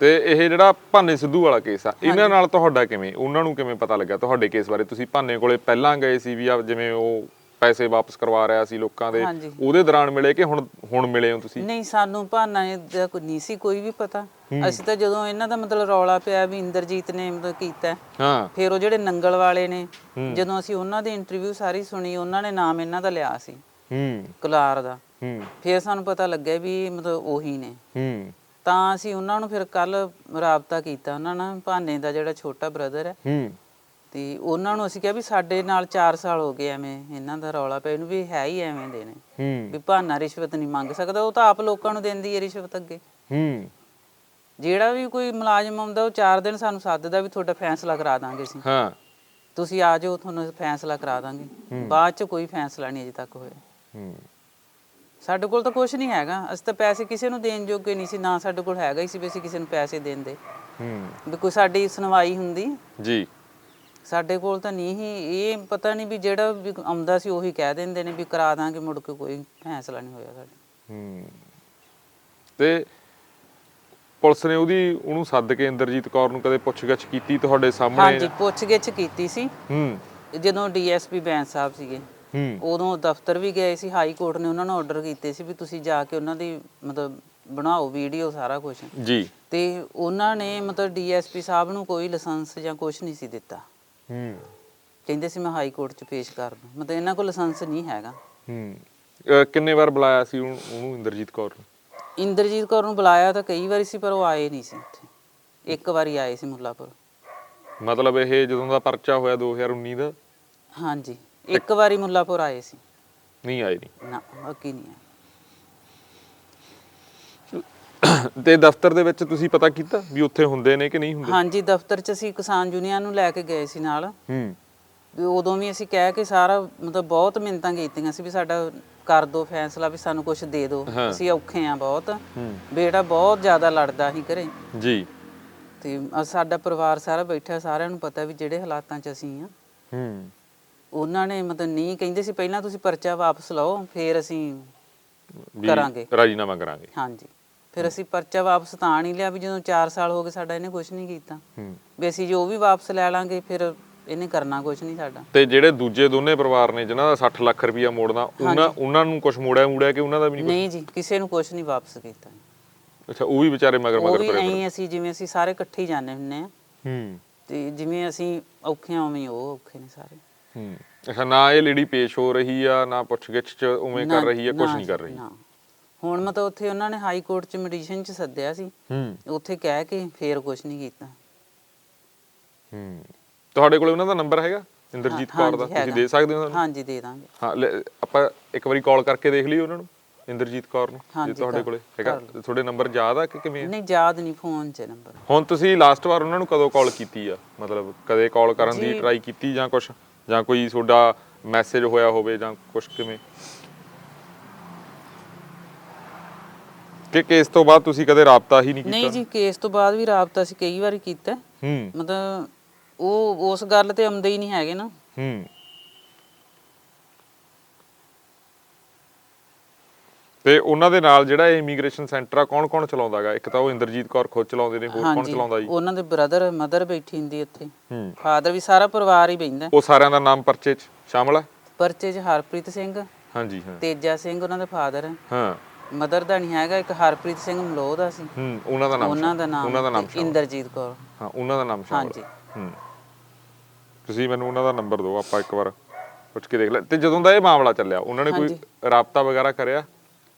ਤੇ ਇਹ ਜਿਹੜਾ ਭਾਨੇ ਸਿੱਧੂ ਵਾਲਾ ਕੇਸ ਆ ਇਹਨਾਂ ਨਾਲ ਤੁਹਾਡਾ ਕਿਵੇਂ? ਉਹਨਾਂ ਨੂੰ ਕਿਵੇਂ ਪਤਾ ਲੱਗਾ ਤੁਹਾਡੇ ਕੇਸ ਬਾਰੇ? ਤੁਸੀਂ ਭਾਨੇ ਕੋਲੇ ਪਹਿਲਾਂ ਗਏ ਸੀ ਵੀ ਆ ਜਿਵੇਂ ਉਹ ਪੈਸੇ ਵਾਪਸ ਕਰਵਾ ਰਿਹਾ ਸੀ ਲੋਕਾਂ ਦੇ। ਉਹਦੇ ਦੌਰਾਨ ਮਿਲੇ ਕਿ ਹੁਣ ਹੁਣ ਮਿਲੇ ਹੋ ਤੁਸੀਂ? ਨਹੀਂ ਸਾਨੂੰ ਭਾਨਾ ਦਾ ਕੋਈ ਨਹੀਂ ਸੀ ਕੋਈ ਵੀ ਪਤਾ। ਅਸੀਂ ਤਾਂ ਜਦੋਂ ਇਹਨਾਂ ਦਾ ਮਤਲਬ ਰੌਲਾ ਪਿਆ ਵੀ ਇੰਦਰਜੀਤ ਨੇ ਮਤਲਬ ਕੀਤਾ ਹਾਂ। ਫਿਰ ਉਹ ਜਿਹੜੇ ਨੰਗਲ ਵਾਲੇ ਨੇ ਜਦੋਂ ਅਸੀਂ ਉਹਨਾਂ ਦੀ ਇੰਟਰਵਿਊ ਸਾਰੀ ਸੁਣੀ ਉਹਨਾਂ ਨੇ ਨਾਮ ਇਹਨਾਂ ਦਾ ਲਿਆ ਸੀ। ਹੂੰ। ਕੁਲਾਰ ਦਾ। ਹੂੰ। ਫਿਰ ਸਾਨੂੰ ਪਤਾ ਲੱਗਿਆ ਵੀ ਮਤਲਬ ਉਹੀ ਨੇ। ਹੂੰ। ਤਾਂ ਅਸੀਂ ਉਹਨਾਂ ਨੂੰ ਫਿਰ ਕੱਲ ਰਾਬਤਾ ਕੀਤਾ ਉਹਨਾਂ ਨਾਲ ਭਾਨੇ ਦਾ ਜਿਹੜਾ ਛੋਟਾ ਬ੍ਰਦਰ ਹੈ। ਹੂੰ। ਤੇ ਉਹਨਾਂ ਨੂੰ ਅਸੀਂ ਕਿਹਾ ਵੀ ਸਾਡੇ ਨਾਲ 4 ਸਾਲ ਹੋ ਗਏ ਐਵੇਂ ਇਹਨਾਂ ਦਾ ਰੌਲਾ ਪਿਆ ਇਹਨੂੰ ਵੀ ਹੈ ਹੀ ਐਵੇਂ ਦੇ ਨੇ। ਹੂੰ। ਵੀ ਭਾਨਾ ਰਿਸ਼ਵਤ ਨਹੀਂ ਮੰਗ ਸਕਦਾ ਉਹ ਤਾਂ ਆਪ ਲੋਕਾਂ ਨੂੰ ਦਿੰਦੀ ਹੈ ਰਿਸ਼ਵਤ ਅੱਗੇ। ਹੂੰ। ਜਿਹੜਾ ਵੀ ਕੋਈ ਮੁਲਾਜ਼ਮ ਆਉਂਦਾ ਉਹ 4 ਦਿਨ ਸਾਨੂੰ ਸੱਦਦਾ ਵੀ ਤੁਹਾਡਾ ਫੈਸਲਾ ਕਰਾ ਦਾਂਗੇ ਅਸੀਂ। ਹਾਂ। ਤੁਸੀਂ ਆ ਜਾਓ ਤੁਹਾਨੂੰ ਫੈਸਲਾ ਕਰਾ ਦਾਂਗੇ। ਬਾਅਦ ਚ ਕੋਈ ਫੈਸਲਾ ਨਹੀਂ ਅਜੇ ਤੱਕ ਹੋਇਆ। ਹੂੰ। ਸਾਡੇ ਕੋਲ ਤਾਂ ਕੁਝ ਨਹੀਂ ਹੈਗਾ। ਅਸੀਂ ਤਾਂ ਪੈਸੇ ਕਿਸੇ ਨੂੰ ਦੇਣ ਜੋਗੇ ਨਹੀਂ ਸੀ ਨਾ ਸਾਡੇ ਕੋਲ ਹੈਗਾ ਹੀ ਸੀ ਵੀ ਅਸੀਂ ਕਿਸੇ ਨੂੰ ਪੈਸੇ ਦਿੰਦੇ ਹੂੰ। ਵੀ ਕੋਈ ਸਾਡੀ ਸੁਣਵਾਈ ਹੁੰਦੀ। ਜੀ। ਸਾਡੇ ਕੋਲ ਤਾਂ ਨਹੀਂ ਹੀ ਇਹ ਪਤਾ ਨਹੀਂ ਵੀ ਜਿਹੜਾ ਵੀ ਆਉਂਦਾ ਸੀ ਉਹੀ ਕਹਿ ਦਿੰਦੇ ਨੇ ਵੀ ਕਰਾ ਦਾਂਗੇ ਮੁੜ ਕੇ ਕੋਈ ਫੈਸਲਾ ਨਹੀਂ ਹੋਇਆ ਸਾਡਾ। ਹੂੰ। ਤੇ ਪੁਲਿਸ ਨੇ ਉਹਦੀ ਉਹਨੂੰ ਸੱਦ ਕੇ ਇੰਦਰਜੀਤ ਕੌਰ ਨੂੰ ਕਦੇ ਪੁੱਛਗਿੱਛ ਕੀਤੀ ਤੁਹਾਡੇ ਸਾਹਮਣੇ? ਹਾਂਜੀ ਪੁੱਛਗਿੱਛ ਕੀਤੀ ਸੀ। ਹੂੰ। ਜਦੋਂ ਡੀਐਸਪੀ ਬੈਂਸ ਸਾਹਿਬ ਸੀਗੇ ਹੂੰ। ਉਦੋਂ ਦਫ਼ਤਰ ਵੀ ਗਏ ਸੀ ਹਾਈ ਕੋਰਟ ਨੇ ਉਹਨਾਂ ਨੂੰ ਆਰਡਰ ਕੀਤੇ ਸੀ ਵੀ ਤੁਸੀਂ ਜਾ ਕੇ ਉਹਨਾਂ ਦੀ ਮਤਲਬ ਬਣਾਓ ਵੀਡੀਓ ਸਾਰਾ ਕੁਝ ਜੀ। ਤੇ ਉਹਨਾਂ ਨੇ ਮਤਲਬ ਡੀਐਸਪੀ ਸਾਹਿਬ ਨੂੰ ਕੋਈ ਲਾਇਸੈਂਸ ਜਾਂ ਕੁਝ ਨਹੀਂ ਸੀ ਦਿੱਤਾ। ਹੂੰ। ਕਹਿੰਦੇ ਸੀ ਮੈਂ ਹਾਈ ਕੋਰਟ 'ਚ ਪੇਸ਼ ਕਰ ਦੂੰ। ਮਤਲਬ ਇਹਨਾਂ ਕੋਲ ਲਾਇਸੈਂਸ ਨਹੀਂ ਹੈਗਾ। ਹੂੰ। ਕਿੰਨੇ ਵਾਰ ਬੁਲਾਇਆ ਸੀ ਉਹਨੂੰ ਇੰਦਰਜੀਤ ਕੌਰ ਨੂੰ? ਇੰਦਰਜੀਤ ਕੌਰ ਨੂੰ ਬੁਲਾਇਆ ਤਾਂ ਕਈ ਵਾਰੀ ਸੀ ਪਰ ਉਹ ਆਏ ਨਹੀਂ ਸੀ ਉੱਥੇ। ਇੱਕ ਵਾਰੀ ਆਏ ਸੀ ਮੁੱਲਾਪੁਰ। ਮਤਲਬ ਇਹ ਜਦੋਂ ਦਾ ਪਰਚਾ ਹੋਇਆ 2019 ਦਾ? ਹਾਂਜੀ। ਇੱਕ ਵਾਰੀ ਮੁੱਲਾਪੁਰ ਆਏ ਸੀ। ਨਹੀਂ ਆਏ ਨਹੀਂ। ਨਾ ਅੱਗੇ ਨਹੀਂ ਆਏ। ਤੇ ਦਫ਼ਤਰ ਦੇ ਵਿੱਚ ਤੁਸੀਂ ਪਤਾ ਕੀਤਾ ਵੀ ਉੱਥੇ ਹੁੰਦੇ ਨੇ ਕਿ ਨਹੀਂ ਹੁੰਦੇ? ਹਾਂਜੀ ਦਫ਼ਤਰ 'ਚ ਅਸੀਂ ਕਿਸਾਨ ਯੂਨੀਅਨ ਨੂੰ ਲੈ ਕੇ ਗਏ ਸੀ ਨਾਲ। ਹੂੰ। ਉਦੋਂ ਵੀ ਅਸੀਂ ਕਹਿ ਕੇ ਸਾਰਾ ਮਤਲਬ ਬਹੁਤ ਮਿੰਤਾਂ ਕੀਤੀਆਂ ਸੀ ਵੀ ਸਾਡਾ ਕਰ ਦੋ ਫੈਸਲਾ ਵੀ ਸਾਨੂੰ ਕੁਝ ਦੇ ਦਿਓ ਹਾਂ। ਅਸੀਂ ਔਖੇ ਆ ਬਹੁਤ। ਬੇਟਾ ਬਹੁਤ ਜ਼ਿਆਦਾ ਲੜਦਾ ਸੀ ਘਰੇ। ਜੀ। ਤੇ ਅ- ਸਾਡਾ ਪਰਿਵਾਰ ਸਾਰਾ ਬੈਠਾ ਸਾਰਿਆਂ ਨੂੰ ਪਤਾ ਵੀ ਜਿਹੜੇ ਹਾਲਾਤਾਂ 'ਚ ਅਸੀਂ ਆ। ਹੂੰ। ਉਹਨਾਂ ਨੇ ਮਤਲਬ ਨਹੀਂ ਕਹਿੰਦੇ ਸੀ ਪਹਿਲਾਂ ਤੁਸੀਂ ਪਰਚਾ ਵਾਪਸ ਲਓ ਫਿਰ ਅਸੀਂ ਵੀ ਕਰਾਂਗੇ। ਰਾਜੀਨਾਮਾ ਕਰਾਂਗੇ। ਹਾਂਜੀ। ਫਿਰ ਅਸੀਂ ਪਰਚਾ ਵਾਪਸ ਤਾਂ ਨਹੀਂ ਲਿਆ ਵੀ ਜਦੋਂ 4 ਸਾਲ ਹੋ ਗਏ ਸਾਡਾ ਇਹਨੇ ਕੁਝ ਨਹੀਂ ਕੀਤਾ। ਹੂੰ। ਵੀ ਅਸੀਂ ਜੋ ਵੀ ਵਾਪਸ ਲੈ ਲਾਂਗੇ ਫਿਰ ਇਹਨੇ ਕਰਨਾ ਕੁਝ ਨਹੀਂ ਸਾਡਾ। ਤੇ ਜਿਹੜੇ ਦੂਜੇ ਦੋਨੇ ਪਰਿਵਾਰ ਨੇ ਜਿਨ੍ਹਾਂ ਦਾ 60 ਲੱਖ ਰੁਪਇਆ ਮੋੜਨਾ ਉਹਨਾਂ ਉਹਨਾਂ ਨੂੰ ਕੁਝ ਮੋੜਿਆ ਮੂੜਿਆ ਕਿ ਉਹਨਾਂ ਦਾ ਵੀ ਨਹੀਂ ਨਹੀਂ ਜੀ ਕਿਸੇ ਨੂੰ ਕੁਝ ਨਹੀਂ ਵਾਪਸ ਕੀਤਾ। ਅੱਛਾ ਉਹ ਵੀ ਵਿਚਾਰੇ ਮਗਰ ਉਹ ਮਗਰ ਵੀ ਪਰੇ ਨਹੀਂ ਅਸੀਂ ਜਿਵੇਂ ਅਸੀਂ ਸਾਰੇ ਇਕੱਠੇ ਹੀ ਜਾਂਦੇ ਹੁੰਨੇ ਆ ਹੂੰ। ਤੇ ਜਿਵੇਂ ਅਸੀਂ ਔਖੇ ਆ ਉਵੇਂ ਹੀ ਉਹ ਔਖੇ ਨੇ ਸਾਰੇ। ਹੂੰ। ਅੱਛਾ ਨਾ ਇਹ ਲੇਡੀ ਪੇਸ਼ ਹੋ ਰਹੀ ਆ ਨਾ ਪੁੱਛਗਿੱਛ ਚ ਉਵੇਂ ਕਰ ਨਾ- ਰਹੀ ਆ ਕੁਝ ਨਾ ਨਹੀਂ ਕਰ ਜੀ, ਰਹੀ। ਨਾ। ਹੁਣ ਮਤਲਬ ਉੱਥੇ ਉਹਨਾਂ ਨੇ ਹਾਈ ਕੋਰਟ ਚ ਮੈਡੀਸ਼ਨ ਚ ਸੱਦਿਆ ਸੀ। ਹੂੰ। ਉੱਥੇ ਕਹਿ ਕੇ ਫੇਰ ਕੁਝ ਨਹੀਂ ਕੀਤਾ। ਹੂੰ। ਤੁਹਾਡੇ ਕੋਲ ਉਹਨਾਂ ਦਾ ਨੰਬਰ ਹੈਗਾ? ਇੰਦਰਜੀਤ ਕੌਰ ਦਾ? ਤੁਸੀਂ। ਦੇ ਸਕਦੇ ਹੋ ਸਾਨੂੰ ਹਾਂਜੀ ਦੇ ਦਾਂਗੇ। ਹਾਂ ਲੈ, ਆਪਾਂ ਇੱਕ ਵਾਰੀ ਕਾਲ ਕਰਕੇ ਦੇਖ ਲਈਏ ਉਹਨਾਂ ਨੂੰ ਇੰਦਰਜੀਤ ਕੌਰ ਨੂੰ ਜੇ ਹਾਂਜੀ, ਤੁਹਾਡੇ ਕਰ- ਕੋਲੇ ਹੈਗਾ। ਤੁਹਾਡੇ ਨੰਬਰ ਯਾਦ ਆ ਕਿ ਕਿਵੇਂ ਆ? ਨਹੀਂ ਯਾਦ ਨਹੀਂ ਫੋਨ 'ਚ ਨੰਬਰ। ਹੁਣ ਤੁਸੀਂ ਲਾਸਟ ਵਾਰ ਉਹਨਾਂ ਨੂੰ ਕਦੋਂ ਕਾਲ ਕੀਤੀ ਆ? ਮਤਲਬ ਕਦੇ ਕਾਲ ਕਰਨ ਦੀ ਜੀ। ਟਰਾਈ ਕੀਤੀ ਜਾਂ ਕੁਝ ਜਾਂ ਕੋਈ ਤੁਹਾਡਾ ਮੈਸੇਜ ਹੋਇਆ ਹੋਵੇ ਜਾਂ ਕੁਝ ਕਿਵੇਂ? ਕਿ ਕੇਸ ਤੋਂ ਬਾਅਦ ਤੁਸੀਂ ਕਦੇ ਰਾਬਤਾ ਹੀ ਨਹੀਂ ਕੀਤਾ? ਨਹੀਂ ਜੀ ਕੇਸ ਤੋਂ ਬਾਅਦ ਵੀ ਰਾਬਤਾ ਅਸੀਂ ਕਈ ਵਾਰੀ ਕੀਤਾ। ਹੂੰ। ਮਤਲਬ ਉਹ ਉਸ ਗੱਲ ਤੇ ਆਉਂਦੇ ਹੀ ਨਹੀਂ ਹੈਗੇ ਨਾ। ਹੂੰ। ਤੇ ਉਹਨਾਂ ਦੇ ਨਾਲ ਜਿਹੜਾ ਇਮੀਗ੍ਰੇਸ਼ਨ ਸੈਂਟਰ ਆ ਕੌਣ ਕੌਣ ਚਲਾਉਂਦਾਗਾ ਇੱਕ ਤਾਂ ਉਹ ਇੰਦਰਜੀਤ ਕੌਰ ਖੁਦ ਚਲਾਉਂਦੇ ਨੇ ਹੋਰ ਕੌਣ ਚਲਾਉਂਦਾ ਜੀ? ਉਹਨਾਂ ਦੇ ਬ੍ਰਦਰ ਮਦਰ ਬੈਠੀ ਹੁੰਦੀ ਉੱਥੇ ਹੂੰ। ਫਾਦਰ ਵੀ ਸਾਰਾ ਪਰਿਵਾਰ ਹੀ ਬੈਂਦਾ। ਉਹ ਸਾਰਿਆਂ ਦਾ ਨਾਮ ਪਰਚੇ 'ਚ ਸ਼ਾਮਲ ਹੈ ਪਰਚੇ 'ਚ ਹਰਪ੍ਰੀਤ ਸਿੰਘ ਹਾਂਜੀ ਹਾਂ। ਤੇਜਾ ਸਿੰਘ ਉਹਨਾਂ ਦਾ ਫਾਦਰ ਹੈ। ਹਾਂ ਮਦਰ ਦਾ ਨਹੀਂ ਹੈਗਾ ਇੱਕ ਹਰਪ੍ਰੀਤ ਸਿੰਘ ਮਲੋਹ ਦਾ ਸੀ। ਹੂੰ ਉਹਨਾਂ ਦਾ ਨਾਮ ਉਹਨਾਂ ਦਾ ਨਾਮ ਉਹਨਾਂ ਦਾ ਨਾਮ ਇੰਦਰਜੀਤ ਕੌਰ। ਹਾਂ ਉਹਨਾਂ ਦਾ ਨਾਮ ਸ਼ਾਮਲ ਹਾਂਜੀ। ਹੂੰ। ਤੁਸੀਂ ਮੈਨੂੰ ਉਹਨਾਂ ਦਾ ਨੰਬਰ ਦਿਓ ਆਪਾਂ ਇੱਕ ਵਾਰ ਪੁੱਛ ਕੇ ਦੇਖ ਲੈ। ਤੇ ਜਦੋਂ ਦਾ ਇਹ ਮਾਮਲਾ ਚੱਲਿਆ ਉਹਨਾਂ ਨੇ ਕੋਈ। ਰਾਬਤਾ ਵਗੈਰਾ ਕਰਿਆ?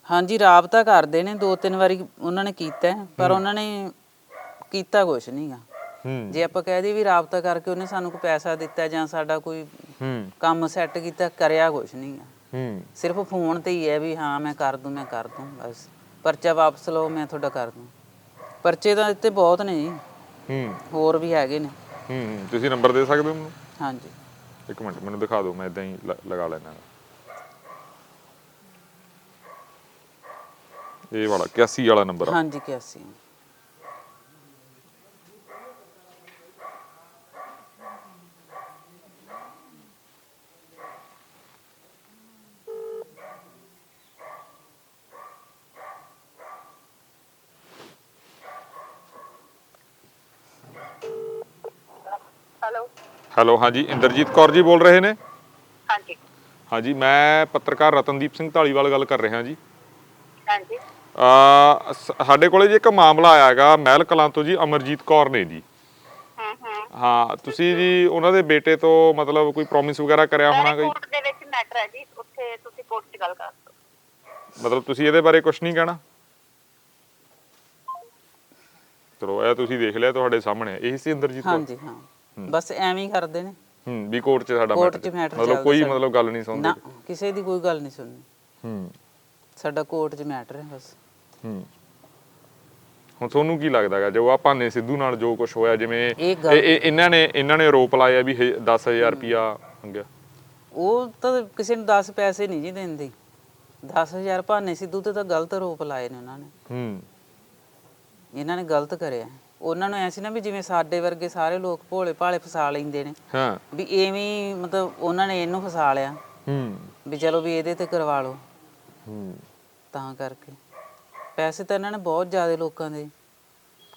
ਹਾਂਜੀ ਰਾਬਤਾ ਕਰਦੇ ਨੇ ਦੋ ਤਿੰਨ ਵਾਰੀ ਉਹਨਾਂ ਨੇ ਕੀਤਾ ਹੈ, ਪਰ ਉਹਨਾਂ ਨੇ ਕੀਤਾ ਕੁਛ ਨਹੀਂਗਾ ਹੂੰ। ਜੇ ਆਪਾਂ ਕਹਿ ਦਈਏ ਵੀ ਰਾਬਤਾ ਕਰਕੇ ਉਹਨੇ ਸਾਨੂੰ ਕੋਈ ਪੈਸਾ ਦਿੱਤਾ ਜਾਂ ਸਾਡਾ ਕੋਈ ਹੂੰ। ਕੰਮ ਸੈੱਟ ਕੀਤਾ ਕਰਿਆ ਕੁਛ ਨਹੀਂਗਾ ਹੂੰ। ਸਿਰਫ ਫੋਨ ਤੇ ਹੀ ਹੈ ਵੀ ਹਾਂ ਮੈਂ ਕਰ ਦੂੰ ਮੈਂ ਕਰ ਦੂੰ ਬਸ। ਪਰਚਾ ਵਾਪਸ ਲਓ ਮੈਂ ਤੁਹਾਡਾ ਕਰ ਦੂੰ। ਪਰਚੇ ਤਾਂ ਇੱਥੇ ਬਹੁਤ ਨੇ ਜੀ। ਹੂੰ। ਹੋਰ ਵੀ ਹੈਗੇ ਨੇ। ਹੂੰ ਤੁਸੀਂ ਨੰਬਰ ਦੇ ਸਕਦੇ ਹੋ ਮੈਨੂੰ? ਹਾਂਜੀ। ਇੱਕ ਮਿੰਟ ਮੈਨੂੰ ਦਿਖਾ ਦਿਓ ਮੈਂ ਇਦਾਂ ਹੀ ਲਗਾ ਲੈਣਾ ਇਹ ਵਾਲਾ 81 ਵਾਲਾ ਨੰਬਰ ਹਾਂਜੀ 81 ਹੈਲੋ ਹਾਂਜੀ ਇੰਦਰਜੀਤ ਕੌਰ ਜੀ ਬੋਲ ਰਹੇ ਨੇ? ਹਾਂਜੀ। ਹਾਂਜੀ ਮੈਂ ਪੱਤਰਕਾਰ ਰਤਨਦੀਪ ਸਿੰਘ ਢਾਲੀਵਾਲ ਗੱਲ ਕਰ ਰਿਹਾ ਜੀ। ਹਾਂਜੀ। ਸਾਡੇ ਕੋਲੇ ਜੀ ਇੱਕ ਮਾਮਲਾ ਆਇਆ ਹੈਗਾ ਮਹਿਲ ਕਲਾਂ ਤੋਂ ਜੀ ਅਮਰਜੀਤ ਕੌਰ ਨੇ ਜੀ। ਹੂੰ ਹੂੰ। ਹਾਂ ਤੁਸੀਂ ਜੀ ਉਹਨਾਂ ਦੇ ਬੇਟੇ ਤੋਂ ਮਤਲਬ ਕੋਈ ਪ੍ਰੋਮਿਸ ਵਗੈਰਾ ਕਰਿਆ ਹੋਣਾ ਜੀ ਕੋਰਟ ਦੇ ਵਿੱਚ ਮੈਟਰ ਹੈ ਜੀ ਉੱਥੇ ਤੁਸੀਂ ਕੋਰਟ 'ਚ ਗੱਲ ਕਰ ਸਕਦੇ ਮਤਲਬ ਤੁਸੀਂ ਇਹਦੇ ਬਾਰੇ ਕੁਝ ਨਹੀਂ ਕਹਿਣਾ? ਚਲੋ ਇਹ ਤੁਸੀਂ ਦੇਖ ਲਿਆ ਤੁਹਾਡੇ ਸਾਹਮਣੇ ਇਹੀ ਸੀ ਇੰਦਰਜੀਤ ਕੌਰ? ਹਾਂਜੀ ਹਾਂ। ਬਸ ਐਵੇਂ ਹੀ ਕਰਦੇ ਨੇ। ਹੂੰ ਵੀ ਕੋਰਟ 'ਚ ਸਾਡਾ ਕੋਰਟ matter 'ਚ ਮੈਟਰ ਮਤਲਬ ਕੋਈ ਮਤਲਬ ਗੱਲ ਨਹੀਂ ਸੁਣਦੇ। ਨਾ ਕਿਸੇ ਦੀ ਕੋਈ ਗੱਲ ਨਹੀਂ ਸੁਣਨੀ। ਹੂੰ। ਸਾਡਾ ਕੋਰਟ 'ਚ ਮੈਟਰ ਹੈ ਬਸ। ਹੂੰ। ਹੁਣ ਤੁਹਾਨੂੰ ਕੀ ਲੱਗਦਾ ਹੈਗਾ? ਜੋ ਆ ਭਾਨੇ ਸਿੱਧੂ ਨਾਲ ਜੋ ਕੁਝ ਹੋਇਆ ਜਿਵੇਂ ਇਹ ਇਹ ਗੱਲ- ਇਹ- ਇਹਨਾਂ ਨੇ ਇਹਨਾਂ ਨੇ ਆਰੋਪ ਲਾਇਆ ਵੀ 10000 ਰੁਪਿਆ ਮੰਗਿਆ। ਉਹ ਤਾਂ ਕਿਸੇ ਨੂੰ 10 ਪੈਸੇ ਨਹੀਂ ਜੀ ਦਿੰਦੇ। 10000 ਭਾਨੇ ਸਿੱਧੂ ਤੇ ਤਾਂ ਗਲਤ ਆਰੋਪ ਲਾਏ ਨੇ ਉਹਨਾਂ ਨੇ। ਹੂੰ। ਇਹਨਾਂ ਨੇ ਗਲਤ ਕਰਿਆ। ਉਹਨਾਂ ਨੂੰ ਐ ਸੀ ਨਾ ਵੀ ਜਿਵੇਂ ਸਾਡੇ ਵਰਗੇ ਸਾਰੇ ਲੋਕ ਭੋਲੇ ਭਾਲੇ ਫਸਾ ਲੈਂਦੇ ਨੇ। ਹਾਂ। ਵੀ ਐਵੇਂ ਹੀ ਮਤਲਬ ਉਹਨਾਂ ਨੇ ਇਹਨੂੰ ਫਸਾ ਲਿਆ। ਹੂੰ। ਵੀ ਚਲੋ ਵੀ ਇਹਦੇ ਤੇ ਕਰਵਾ ਲਓ। ਹੂੰ। ਤਾਂ ਕਰਕੇ। ਪੈਸੇ ਤਾਂ ਇਹਨਾਂ ਨੇ ਬਹੁਤ ਜ਼ਿਆਦਾ ਲੋਕਾਂ ਦੇ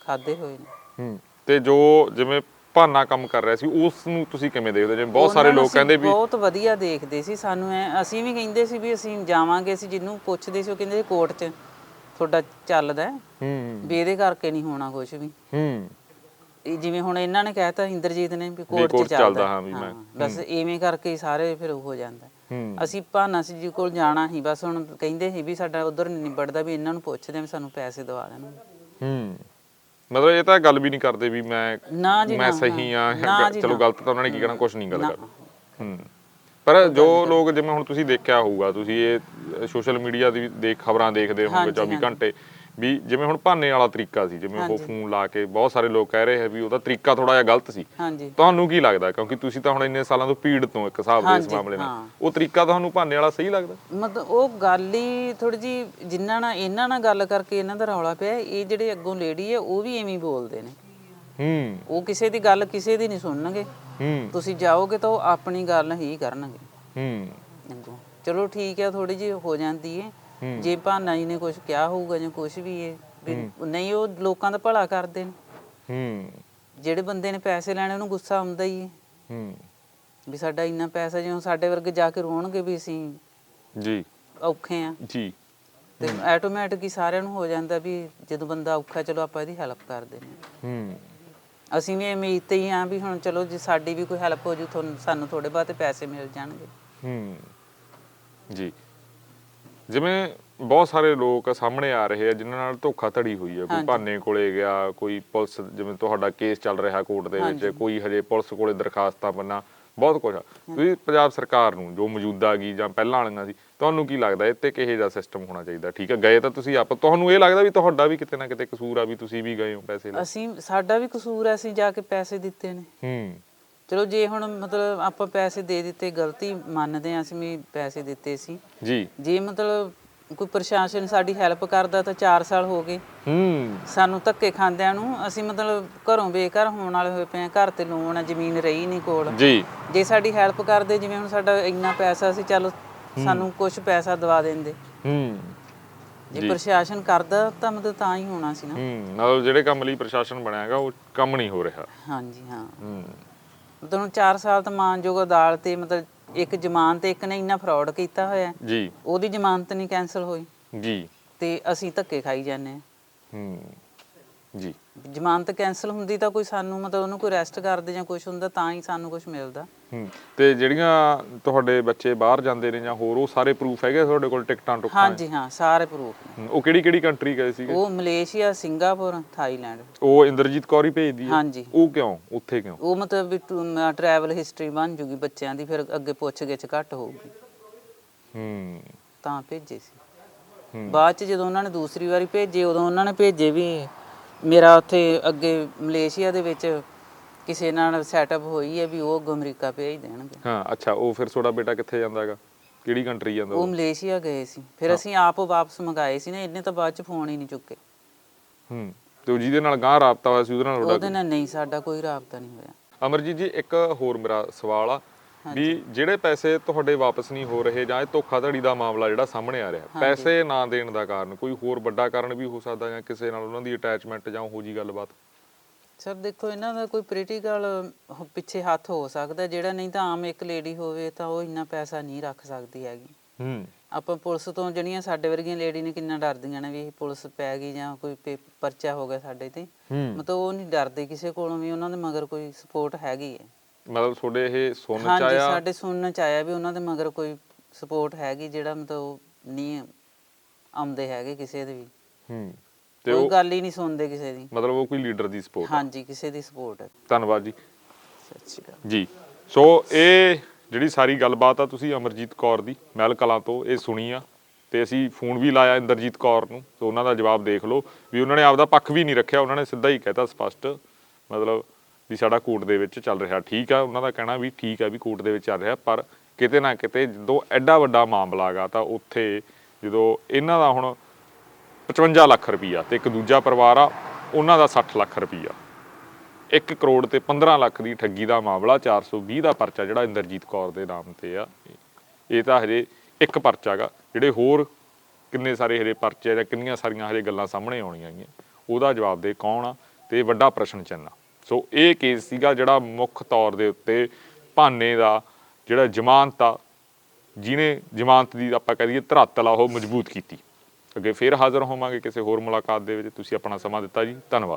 ਖਾਦੇ ਹੋਏ ਨੇ। ਹੂੰ। ਤੇ ਜੋ ਜਿਵੇਂ ਭਾਨਾ ਕੰਮ ਕਰ ਰਿਹਾ ਸੀ ਉਸ ਨੂੰ ਤੁਸੀਂ ਕਿਵੇਂ ਦੇਖਦੇ ਹੋ? ਜਿਵੇਂ ਬਹੁਤ ਸਾਰੇ ਉਹਨਾਂ ਨੂੰ ਲੋਕ ਅਸੀਂ ਕਹਿੰਦੇ ਵੀ ਬਹੁਤ ਵਧੀਆ ਦੇਖਦੇ ਸੀ। ਸਾਨੂੰ ਐ ਅਸੀਂ ਵੀ ਕਹਿੰਦੇ ਸੀ ਵੀ ਅਸੀਂ ਜਾਵਾਂਗੇ ਅਸੀਂ ਜਿਹਨੂੰ ਪੁੱਛਦੇ ਸੀ ਉਹ ਕਹਿੰਦੇ ਕੋਰਟ 'ਚ। ਤੁਹਾਡਾ ਚੱਲਦਾ ਹੈ, ਹੂੰ। ਵੀ ਇਹਦੇ ਕਰਕੇ ਨਹੀਂ ਹੋਣਾ ਕੁਝ ਵੀ। ਹੂੰ। ਇਹ ਜਿਵੇਂ ਹੁਣ ਇਹਨਾਂ ਨੇ ਕਹਿਤਾ ਇੰਦਰਜੀਤ ਨੇ ਵੀ ਕੋਰਟ 'ਚ court ਚੱਲਦਾ ਹਾਂ। ਵੀ ਮੈਂ- ਬਸ ਐਵੇਂ ਕਰਕੇ ਹੀ ਸਾਰੇ ਫਿਰ ਉਹ ਹੋ ਜਾਂਦਾ ਹੂੰ। ਅਸੀਂ ਭਾਨਾ ਸੀ ਜੀ ਕੋਲ ਜਾਣਾ ਸੀ ਬਸ ਹੁਣ ਕਹਿੰਦੇ ਸੀ ਵੀ ਸਾਡਾ ਉਧਰ ਨਿਬੜਦਾ ਵੀ ਇਹਨਾਂ ਨੂੰ ਪੁੱਛਦੇ ਆ ਵੀ ਸਾਨੂੰ ਪੈਸੇ ਦਵਾ ਦੇਣ। ਹੂੰ। ਮਤਲਬ ਇਹ ਤਾਂ ਗੱਲ ਵੀ ਨਹੀਂ ਕਰਦੇ ਵੀ ਮੈਂ ਨਾ ਜੀ ਮੈਂ ਨਾ, ਸਹੀ ਨਾ ਜੀ, ਚਲੋ ਨਾ। ਗਲਤ ਤਾਂ ਉਹਨਾਂ ਨੇ ਕੀ ਕਹਿਣਾ ਕੁਝ ਨਹੀਂ ਗੱਲ ਨਾ। ਕਰਦੇ। ਹੂੰ। ਪਰ ਜੋ ਲੋਕ ਜਿਵੇਂ ਹੁਣ ਤੁਸੀਂ ਦੇਖਿਆ ਹੋਊਗਾ ਤੁਸੀਂ ਇਹ ਸੋਸ਼ਲ ਮੀਡੀਆ ਦੀ ਦੇਖ ਖਬਰਾਂ ਦੇਖਦੇ ਹੋਵੋਗੇ ਹਾਂਜੀ, 24 ਹਾਂਜੀ। ਘੰਟੇ ਵੀ ਜਿਵੇਂ ਹੁਣ ਭਾਨੇ ਵਾਲਾ ਤਰੀਕਾ ਸੀ ਜਿਵੇਂ ਉਹ। ਫੋਨ ਲਾ ਕੇ ਬਹੁਤ ਸਾਰੇ ਲੋਕ ਕਹਿ ਰਹੇ ਹੈ ਵੀ ਉਹਦਾ ਤਰੀਕਾ ਥੋੜਾ ਜਿਹਾ ਗਲਤ ਸੀ। ਤੁਹਾਨੂੰ ਕੀ ਲੱਗਦਾ? ਕਿਉਂਕਿ ਤੁਸੀਂ ਤਾਂ ਹੁਣ ਇੰਨੇ ਸਾਲਾਂ ਤੋਂ ਪੀੜ ਤੋਂ ਇੱਕ ਹਿਸਾਬ ਦੇ ਇਸ ਮਾਮਲੇ ਨਾਲ। ਉਹ ਤਰੀਕਾ ਤੁਹਾਨੂੰ ਭਾਨੇ ਵਾਲਾ ਸਹੀ ਲੱਗਦਾ? ਮਤਲਬ ਉਹ ਗੱਲ ਹੀ ਥੋੜੀ ਜੀ ਜਿਨ੍ਹਾਂ ਨਾਲ ਇਹਨਾਂ ਨਾਲ ਗੱਲ ਕਰਕੇ ਇਹਨਾਂ ਦਾ ਰੌਲਾ ਪਿਆ ਇਹ ਜਿਹੜੇ ਅੱਗੋਂ ਲੇਡੀ ਹੈ ਉਹ ਵੀ ਐਵੇਂ ਹੀ ਬੋਲਦੇ ਨੇ। ਹੂੰ। ਉਹ ਕਿਸੇ ਦੀ ਗੱਲ ਕਿਸੇ ਦੀ ਨਹੀਂ ਸੁਣਨਗੇ। ਹੂੰ। ਤੁਸੀਂ ਜਾਓਗੇ ਤਾਂ ਉਹ ਆਪਣੀ ਗੱਲ ਹੀ ਕਰਨਗੇ। ਹੂੰ। ਅੱਗੋਂ ਚਲੋ ਠੀਕ ਹੈ ਥੋੜੀ ਜੀ ਹੋ ਜਾਂਦੀ ਹੈ ਹੂੰ। ਜੇ ਭਾਨਾ ਜੀ ਨੇ ਕੁਝ ਕਿਹਾ ਹੋਊਗਾ ਜਾਂ ਕੁਝ ਵੀ ਹੈ ਵੀ ਨਹੀਂ ਉਹ ਲੋਕਾਂ ਦਾ ਭਲਾ ਕਰਦੇ ਨੇ। ਹੂੰ। ਜਿਹੜੇ ਬੰਦੇ ਨੇ ਪੈਸੇ ਲੈਣੇ ਉਹਨੂੰ ਗੁੱਸਾ ਆਉਂਦਾ ਹੀ ਹੈ ਹੂੰ। ਵੀ ਸਾਡਾ ਇੰਨਾ ਪੈਸਾ ਜਿਉਂ ਸਾਡੇ ਵਰਗੇ ਜਾ ਕੇ ਰੋਣਗੇ ਵੀ ਅਸੀਂ ਜੀ। ਔਖੇ ਆ। ਜੀ। ਤੇ ਆਟੋਮੈਟਿਕ ਹੀ ਸਾਰਿਆਂ ਨੂੰ ਹੋ ਜਾਂਦਾ ਵੀ ਜਦੋਂ ਬੰਦਾ ਔਖਾ ਚਲੋ ਆਪਾਂ ਇਹਦੀ ਹੈਲਪ ਕਰ ਦਿੰਦੇ ਹਾਂ। ਹੂੰ। ਅਸੀਂ ਵੀ ਉਮੀਦ ਤੇ ਹੀ ਆ ਵੀ ਹੁਣ ਚਲੋ ਜੇ ਸਾਡੀ ਵੀ ਕੋਈ ਹੈਲਪ ਹੋ ਜੂ ਤੁਹਾਨੂੰ ਸਾਨੂੰ ਥੋੜੇ ਬਹੁਤੇ ਪੈਸੇ ਮਿਲ ਜਾਣਗੇ ਹੂੰ ਜੀ ਜਿਵੇਂ ਬਹੁਤ ਸਾਰੇ ਲੋਕ ਸਾਹਮਣੇ ਆ ਰਹੇ ਆ ਜਿਨ੍ਹਾਂ ਨਾਲ ਧੋਖਾਧੜੀ ਹੋਈ ਹੈ ਕੋਈ ਹਾਂਜੀ। ਭਾਨੇ ਕੋਲੇ ਗਿਆ ਕੋਈ ਪੁਲਿਸ ਜਿਵੇਂ ਤੁਹਾਡਾ ਕੇਸ ਚੱਲ ਰਿਹਾ ਕੋਰਟ ਦੇ ਵਿੱਚ ਹਾਂਜੀ। ਕੋਈ ਹਜੇ ਪੁਲਿਸ ਕੋਲੇ ਦਰਖਾਸਤਾਂ ਬੰਨਾ ਬਹੁਤ ਕੁਝ ਤੁਸੀਂ ਪੰਜਾਬ ਸਰਕਾਰ ਨੂੰ ਜੋ ਮੌਜੂਦਾ ਗਈ ਜਾਂ ਪਹਿਲਾਂ ਵਾਲੀਆਂ ਸੀ ਤੁਹਾਨੂੰ ਕੀ ਲੱਗਦਾ ਤੇ ਕਿਹੇ ਜਿਹਾ ਸਿਸਟਮ ਹੋਣਾ ਚਾਹੀਦਾ? ਠੀਕ ਹੈ ਗਏ ਤਾਂ ਤੁਸੀਂ ਆਪ ਤੁਹਾਨੂੰ ਇਹ ਲੱਗਦਾ ਵੀ ਤੁਹਾਡਾ ਵੀ ਕਿਤੇ ਨਾ ਕਿਤੇ ਕਸੂਰ ਆ ਵੀ ਤੁਸੀਂ ਵੀ ਗਏ ਹੋ ਪੈਸੇ ਲੈ ਅਸੀਂ ਸਾਡਾ ਵੀ ਕਸੂਰ ਹੈ ਅਸੀਂ ਜਾ ਕੇ ਪੈਸੇ ਦਿੱਤੇ ਨੇ। ਹੂੰ। ਚਲੋ ਜੇ ਹੁਣ ਮਤਲਬ ਆਪਾਂ ਪੈਸੇ ਦੇ ਦਿੱਤੇ ਗਲਤੀ ਮੰਨਦੇ ਆ ਅਸੀਂ ਵੀ ਪੈਸੇ ਦਿੱਤੇ ਸੀ। ਜੀ। ਜੇ ਮਤਲਬ ਕੋਈ ਪ੍ਰਸ਼ਾਸਨ ਸਾਡੀ ਹੈਲਪ ਕਰਦਾ ਤਾਂ 4 ਸਾਲ ਹੋ ਗਏ। ਹੂੰ। ਸਾਨੂੰ ਧੱਕੇ ਖਾਂਦਿਆਂ ਨੂੰ ਅਸੀਂ ਮਤਲਬ ਘਰੋਂ ਬੇਘਰ ਹੋਣ ਵਾਲੇ ਹੋਏ ਪਏ ਆ ਘਰ ਤੇ ਲੋਨ ਆ ਜ਼ਮੀਨ ਰਹੀ ਨਹੀਂ ਕੋਲ। ਜੀ। ਜੇ ਸਾਡੀ ਹੈਲਪ ਕਰਦੇ ਜਿਵੇਂ ਹੁਣ ਸਾਡਾ ਇੰਨਾ ਪੈਸਾ ਸੀ ਚਲੋ ਸਾਨੂੰ ਕੁਝ ਪੈਸਾ ਦਵਾ ਦਿੰਦੇ। ਹੂੰ। ਜੇ ਪ੍ਰਸ਼ਾਸਨ ਕਰਦਾ ਤਾਂ ਮਤਲਬ ਤਾਂ ਹੀ ਹੋਣਾ ਸੀ ਨਾ। ਹੂੰ। ਮਤਲਬ ਜਿਹੜੇ ਕੰਮ ਲਈ ਪ੍ਰਸ਼ਾਸਨ ਬਣਿਆ ਹੈਗਾ ਉਹ ਕੰਮ ਨਹੀਂ ਹੋ ਰਿਹਾ। ਹਾਂਜੀ ਹਾਂ। ਹੂੰ। ਮਤਲਬ ਹੁਣ 4 ਸਾਲ ਤਾਂ ਮਾਨਯੋਗ ਅਦਾਲਤ ਤੇ ਮਤਲਬ ਇੱਕ ਜ਼ਮਾਨਤ ਇੱਕ ਨੇ ਇੰਨਾ ਫਰਾਡ ਕੀਤਾ ਹੋਇਆ ਜੀ। ਉਹਦੀ ਜ਼ਮਾਨਤ ਨਹੀਂ ਕੈਨਸਲ ਹੋਈ। ਜੀ। ਤੇ ਅਸੀਂ ਧੱਕੇ ਖਾਈ ਜਾਂਦੇ ਹਾਂ। ਹੂੰ। ਜੀ। ਜ਼ਮਾਨਤ ਕੈਨਸਲ ਹੁੰਦੀ ਤਾਂ ਕੋਈ ਸਾਨੂੰ ਮਤਲਬ ਉਹਨੂੰ ਕੋਈ ਅਰੈਸਟ ਕਰਦੇ ਜਾਂ ਕੁਝ ਹੁੰਦਾ ਤਾਂ ਹੀ ਸਾਨੂੰ ਕੁਝ ਮਿਲਦਾ। ਹੂੰ ਤੇ ਜਿਹੜੀਆਂ ਤੁਹਾਡੇ ਬੱਚੇ ਬਾਹਰ ਜਾਂਦੇ ਨੇ ਜਾਂ ਹੋਰ ਉਹ ਸਾਰੇ ਪ੍ਰੂਫ ਹੈਗੇ ਤੁਹਾਡੇ ਕੋਲ ਟਿਕਟਾਂ ਟੁਕਟਾਂ ਹਾਂਜੀ ਹਾਂ ਸਾਰੇ ਪ੍ਰੂਫ ਉਹ ਕਿਹੜੀ ਕਿਹੜੀ ਕੰਟਰੀ ਗਏ ਸੀਗੇ? ਉਹ ਮਲੇਸ਼ੀਆ ਸਿੰਗਾਪੁਰ ਥਾਈਲੈਂਡ। ਉਹ ਇੰਦਰਜੀਤ ਕੌਰ ਹੀ ਭੇਜਦੀ ਹੈ ਹਾਂਜੀ। ਉਹ ਕਿਉਂ? ਉੱਥੇ ਕਿਉਂ? ਉਹ ਮਤਲਬ ਵੀ ਟਰੈਵਲ ਹਿਸਟਰੀ ਬਣ ਜੂਗੀ ਬੱਚਿਆਂ ਦੀ ਫਿਰ ਅੱਗੇ ਪੁੱਛ ਗਿੱਛ ਘੱਟ ਹੋਊਗੀ। ਹੂੰ। ਤਾਂ ਭੇਜੇ ਸੀ। ਬਾਅਦ ਚ ਜਦੋਂ ਉਹਨਾਂ ਨੇ ਦੂਸਰੀ ਵਾਰੀ ਭੇਜੇ ਉਦੋਂ ਉਹਨਾਂ ਨੇ ਭੇਜੇ ਵੀ ਮੇਰਾ ਉੱਥੇ ਅੱਗੇ ਮਲੇਸ਼ੀਆ ਦੇ ਵਿੱਚ ਕਿਸੇ ਨਾਲ ਸੈਟਅਪ ਹੋਈ ਹੈ ਵੀ ਉਹ ਅੱਗੋਂ ਅਮਰੀਕਾ ਭੇਜ ਦੇਣਗੇ। ਹਾਂ ਅੱਛਾ ਉਹ ਫਿਰ ਤੁਹਾਡਾ ਬੇਟਾ ਕਿੱਥੇ ਜਾਂਦਾ ਹੈਗਾ? ਕਿਹੜੀ ਕੰਟਰੀ ਜਾਂਦਾ ਉਹ? ਮਲੇਸ਼ੀਆ ਗਏ ਸੀ। ਫਿਰ ਅਸੀਂ ਆਪ ਵਾਪਸ ਮੰਗਾਏ ਸੀ ਨਾ ਇਹਨੇ ਤਾਂ ਬਾਅਦ ਚ ਫੋਨ ਹੀ ਨਹੀਂ ਚੁੱਕੇ। ਹੂੰ ਤੇ ਉਹ ਜਿਹਦੇ ਨਾਲ ਗਾਂ ਰਾਬਤਾ ਹੋਇਆ ਸੀ ਉਹਦੇ ਨਾਲ ਉਹਦੇ ਨਾਲ ਨਹੀਂ ਸਾਡਾ ਕੋਈ ਰਾਬਤਾ ਨਹੀਂ ਹੋਇਆ। ਅਮਰਜੀਤ ਜੀ ਇੱਕ ਹੋਰ ਮੇਰਾ ਸਵਾਲ ਆ। ਵੀ ਜਿਹੜੇ ਪੈਸੇ ਤੁਹਾਡੇ ਵਾਪਸ ਨਹੀਂ ਹੋ ਰਹੇ ਜਾਂ ਇਹ ਧੋਖਾਧੜੀ ਦਾ ਮਾਮਲਾ ਜਿਹੜਾ ਸਾਹਮਣੇ ਆ ਰਿਹਾ ਪੈਸੇ ਨਾ ਦੇਣ ਦਾ ਕਾਰਨ ਕੋਈ ਹੋਰ ਵੱਡਾ ਕਾਰਨ ਵੀ ਹੋ ਸਕਦਾ ਜਾਂ ਕਿਸੇ ਨਾਲ ਉਹਨਾਂ ਦੀ ਅਟੈਚਮੈਂਟ ਜਾਂ ਉਹੋ ਜੀ ਗੱਲਬਾਤ? ਸਰ ਦੇਖੋ ਇਹਨਾਂ ਦਾ ਕੋਈ ਪੋਲੀਟੀਕਲ ਪਿੱਛੇ ਹੱਥ ਹੋ ਸਕਦਾ ਜਿਹੜਾ ਨਹੀਂ ਤਾਂ ਆਮ ਇੱਕ ਲੇਡੀ ਹੋਵੇ ਤਾਂ ਉਹ ਇੰਨਾ ਪੈਸਾ ਨਹੀਂ ਰੱਖ ਸਕਦੀ ਹੈਗੀ। ਹੂੰ। ਆਪਾਂ ਪੁਲਿਸ ਤੋਂ ਜਿਹੜੀਆਂ ਸਾਡੇ ਵਰਗੀਆਂ ਲੇਡੀ ਨੇ ਕਿੰਨਾ ਡਰਦੀਆਂ ਨੇ ਵੀ ਇਹ ਪੁਲਿਸ ਪੈ ਗਈ ਜਾਂ ਕੋਈ ਪਰਚਾ ਹੋ ਗਿਆ ਸਾਡੇ ਤੇ। ਮਤਲਬ ਉਹ ਨਹੀਂ ਡਰਦੇ ਕਿਸੇ ਕੋਲੋਂ ਵੀ ਉਹਨਾਂ ਦੇ ਮਗਰ ਕੋਈ ਸਪੋਰਟ ਹੈਗੀ ਹੈ। ਮਤਲਬ ਤੁਹਾਡੇ ਇਹ ਸੁਣਨ ਚ ਹਾਂਜੀ ਆਇਆ? ਸਾਡੇ ਸੁਣਨ ਚ ਆਇਆ ਵੀ ਉਹਨਾਂ ਦੇ ਮਗਰ ਕੋਈ ਸਪੋਰਟ ਹੈਗੀ ਜਿਹੜਾ ਮਤਲਬ ਨਹੀਂ ਆਉਂਦੇ ਹੈਗੇ ਕਿਸੇ ਦੇ ਵੀ। ਹੂੰ। ਤੇ ਕੋਈ ਉਹ ਗੱਲ ਹੀ ਨਹੀਂ ਸੁਣਦੇ ਕਿਸੇ ਦੀ। ਮਤਲਬ ਉਹ ਕੋਈ ਲੀਡਰ ਦੀ ਸਪੋਰਟ ਹਾਂਜੀ ਕਿਸੇ ਦੀ ਸਪੋਰਟ ਹੈ ਧੰਨਵਾਦ ਜੀ। ਸਤਿ ਸ਼੍ਰੀ ਅਕਾਲ। ਜੀ। ਸੋ ਇਹ ਜਿਹੜੀ ਸਾਰੀ ਗੱਲਬਾਤ ਆ ਤੁਸੀਂ ਅਮਰਜੀਤ ਕੌਰ ਦੀ ਮਹਿਲ ਕਲਾਂ ਤੋਂ ਇਹ ਸੁਣੀ ਆ। ਤੇ ਅਸੀਂ ਫੋਨ ਵੀ ਲਾਇਆ ਇੰਦਰਜੀਤ ਕੌਰ ਨੂੰ ਤੇ ਉਹਨਾਂ ਦਾ ਜਵਾਬ ਦੇਖ ਲਓ। ਵੀ ਉਹਨਾਂ ਨੇ ਆਪਦਾ ਪੱਖ ਵੀ ਨਹੀਂ ਰੱਖਿਆ ਉਹਨਾਂ ਨੇ ਸਿੱਧਾ ਹੀ ਕਹਿਤਾ ਸਪਸ਼ਟ। ਮਤਲਬ ਵੀ ਸਾਡਾ ਕੋਰਟ ਦੇ ਵਿੱਚ ਚੱਲ ਰਿਹਾ। ਠੀਕ ਆ, ਉਹਨਾਂ ਦਾ ਕਹਿਣਾ ਵੀ ਠੀਕ ਆ ਵੀ ਕੋਰਟ ਦੇ ਵਿੱਚ ਚੱਲ ਰਿਹਾ, ਪਰ ਕਿਤੇ ਨਾ ਕਿਤੇ ਜਦੋਂ ਐਡਾ ਵੱਡਾ ਮਾਮਲਾ ਗਾ ਤਾਂ ਉੱਥੇ ਜਦੋਂ ਇਹਨਾਂ ਦਾ ਹੁਣ 55 ਲੱਖ ਰੁਪਈਆ ਤੇ ਇੱਕ ਦੂਜਾ ਪਰਿਵਾਰ ਆ, ਉਹਨਾਂ ਦਾ 60 ਲੱਖ ਰੁਪਈਆ। 1 ਕਰੋੜ ਤੇ 15 ਲੱਖ ਦੀ ਠੱਗੀ ਦਾ ਮਾਮਲਾ 420 ਦਾ ਪਰਚਾ ਜਿਹੜਾ ਇੰਦਰਜੀਤ ਕੌਰ ਦੇ ਨਾਮ ਤੇ ਆ। ਇਹ ਤਾਂ ਹਜੇ ਇੱਕ ਪਰਚਾ ਗਾ ਜਿਹੜੇ ਹੋਰ ਕਿੰਨੇ ਸਾਰੇ ਹਜੇ ਪਰਚੇ ਜਾਂ ਕਿੰਨੀਆਂ ਸਾਰੀਆਂ ਹਜੇ ਗੱਲਾਂ ਸਾਹਮਣੇ ਆਉਣੀਆਂ ਗੀਆਂ ਉਹਦਾ ਜਵਾਬ ਦੇ ਕੌਣ ਆ ਤੇ ਵੱਡਾ ਪ੍ਰਸ਼ਨ ਚਿੰਨ੍ਹ ਸੋ ਇਹ ਕੇਸ ਸੀਗਾ ਜਿਹੜਾ ਮੁੱਖ ਤੌਰ ਦੇ ਉੱਤੇ ਭਾਨੇ ਦਾ, ਜਿਹੜਾ ਜ਼ਮਾਨਤ ਆ, ਜਿਹਨੇ ਜ਼ਮਾਨਤ ਦੀ ਆਪਾਂ ਕਹਿ ਦਈਏ ਧਰਾਤਲ ਆ, ਉਹ ਮਜ਼ਬੂਤ ਕੀਤੀ। ਅੱਗੇ ਫੇਰ ਹਾਜ਼ਰ ਹੋਵਾਂਗੇ ਕਿਸੇ ਹੋਰ ਮੁਲਾਕਾਤ ਦੇ ਵਿੱਚ। ਤੁਸੀਂ ਆਪਣਾ ਸਮਾਂ ਦਿੱਤਾ ਜੀ। ਧੰਨਵਾਦ।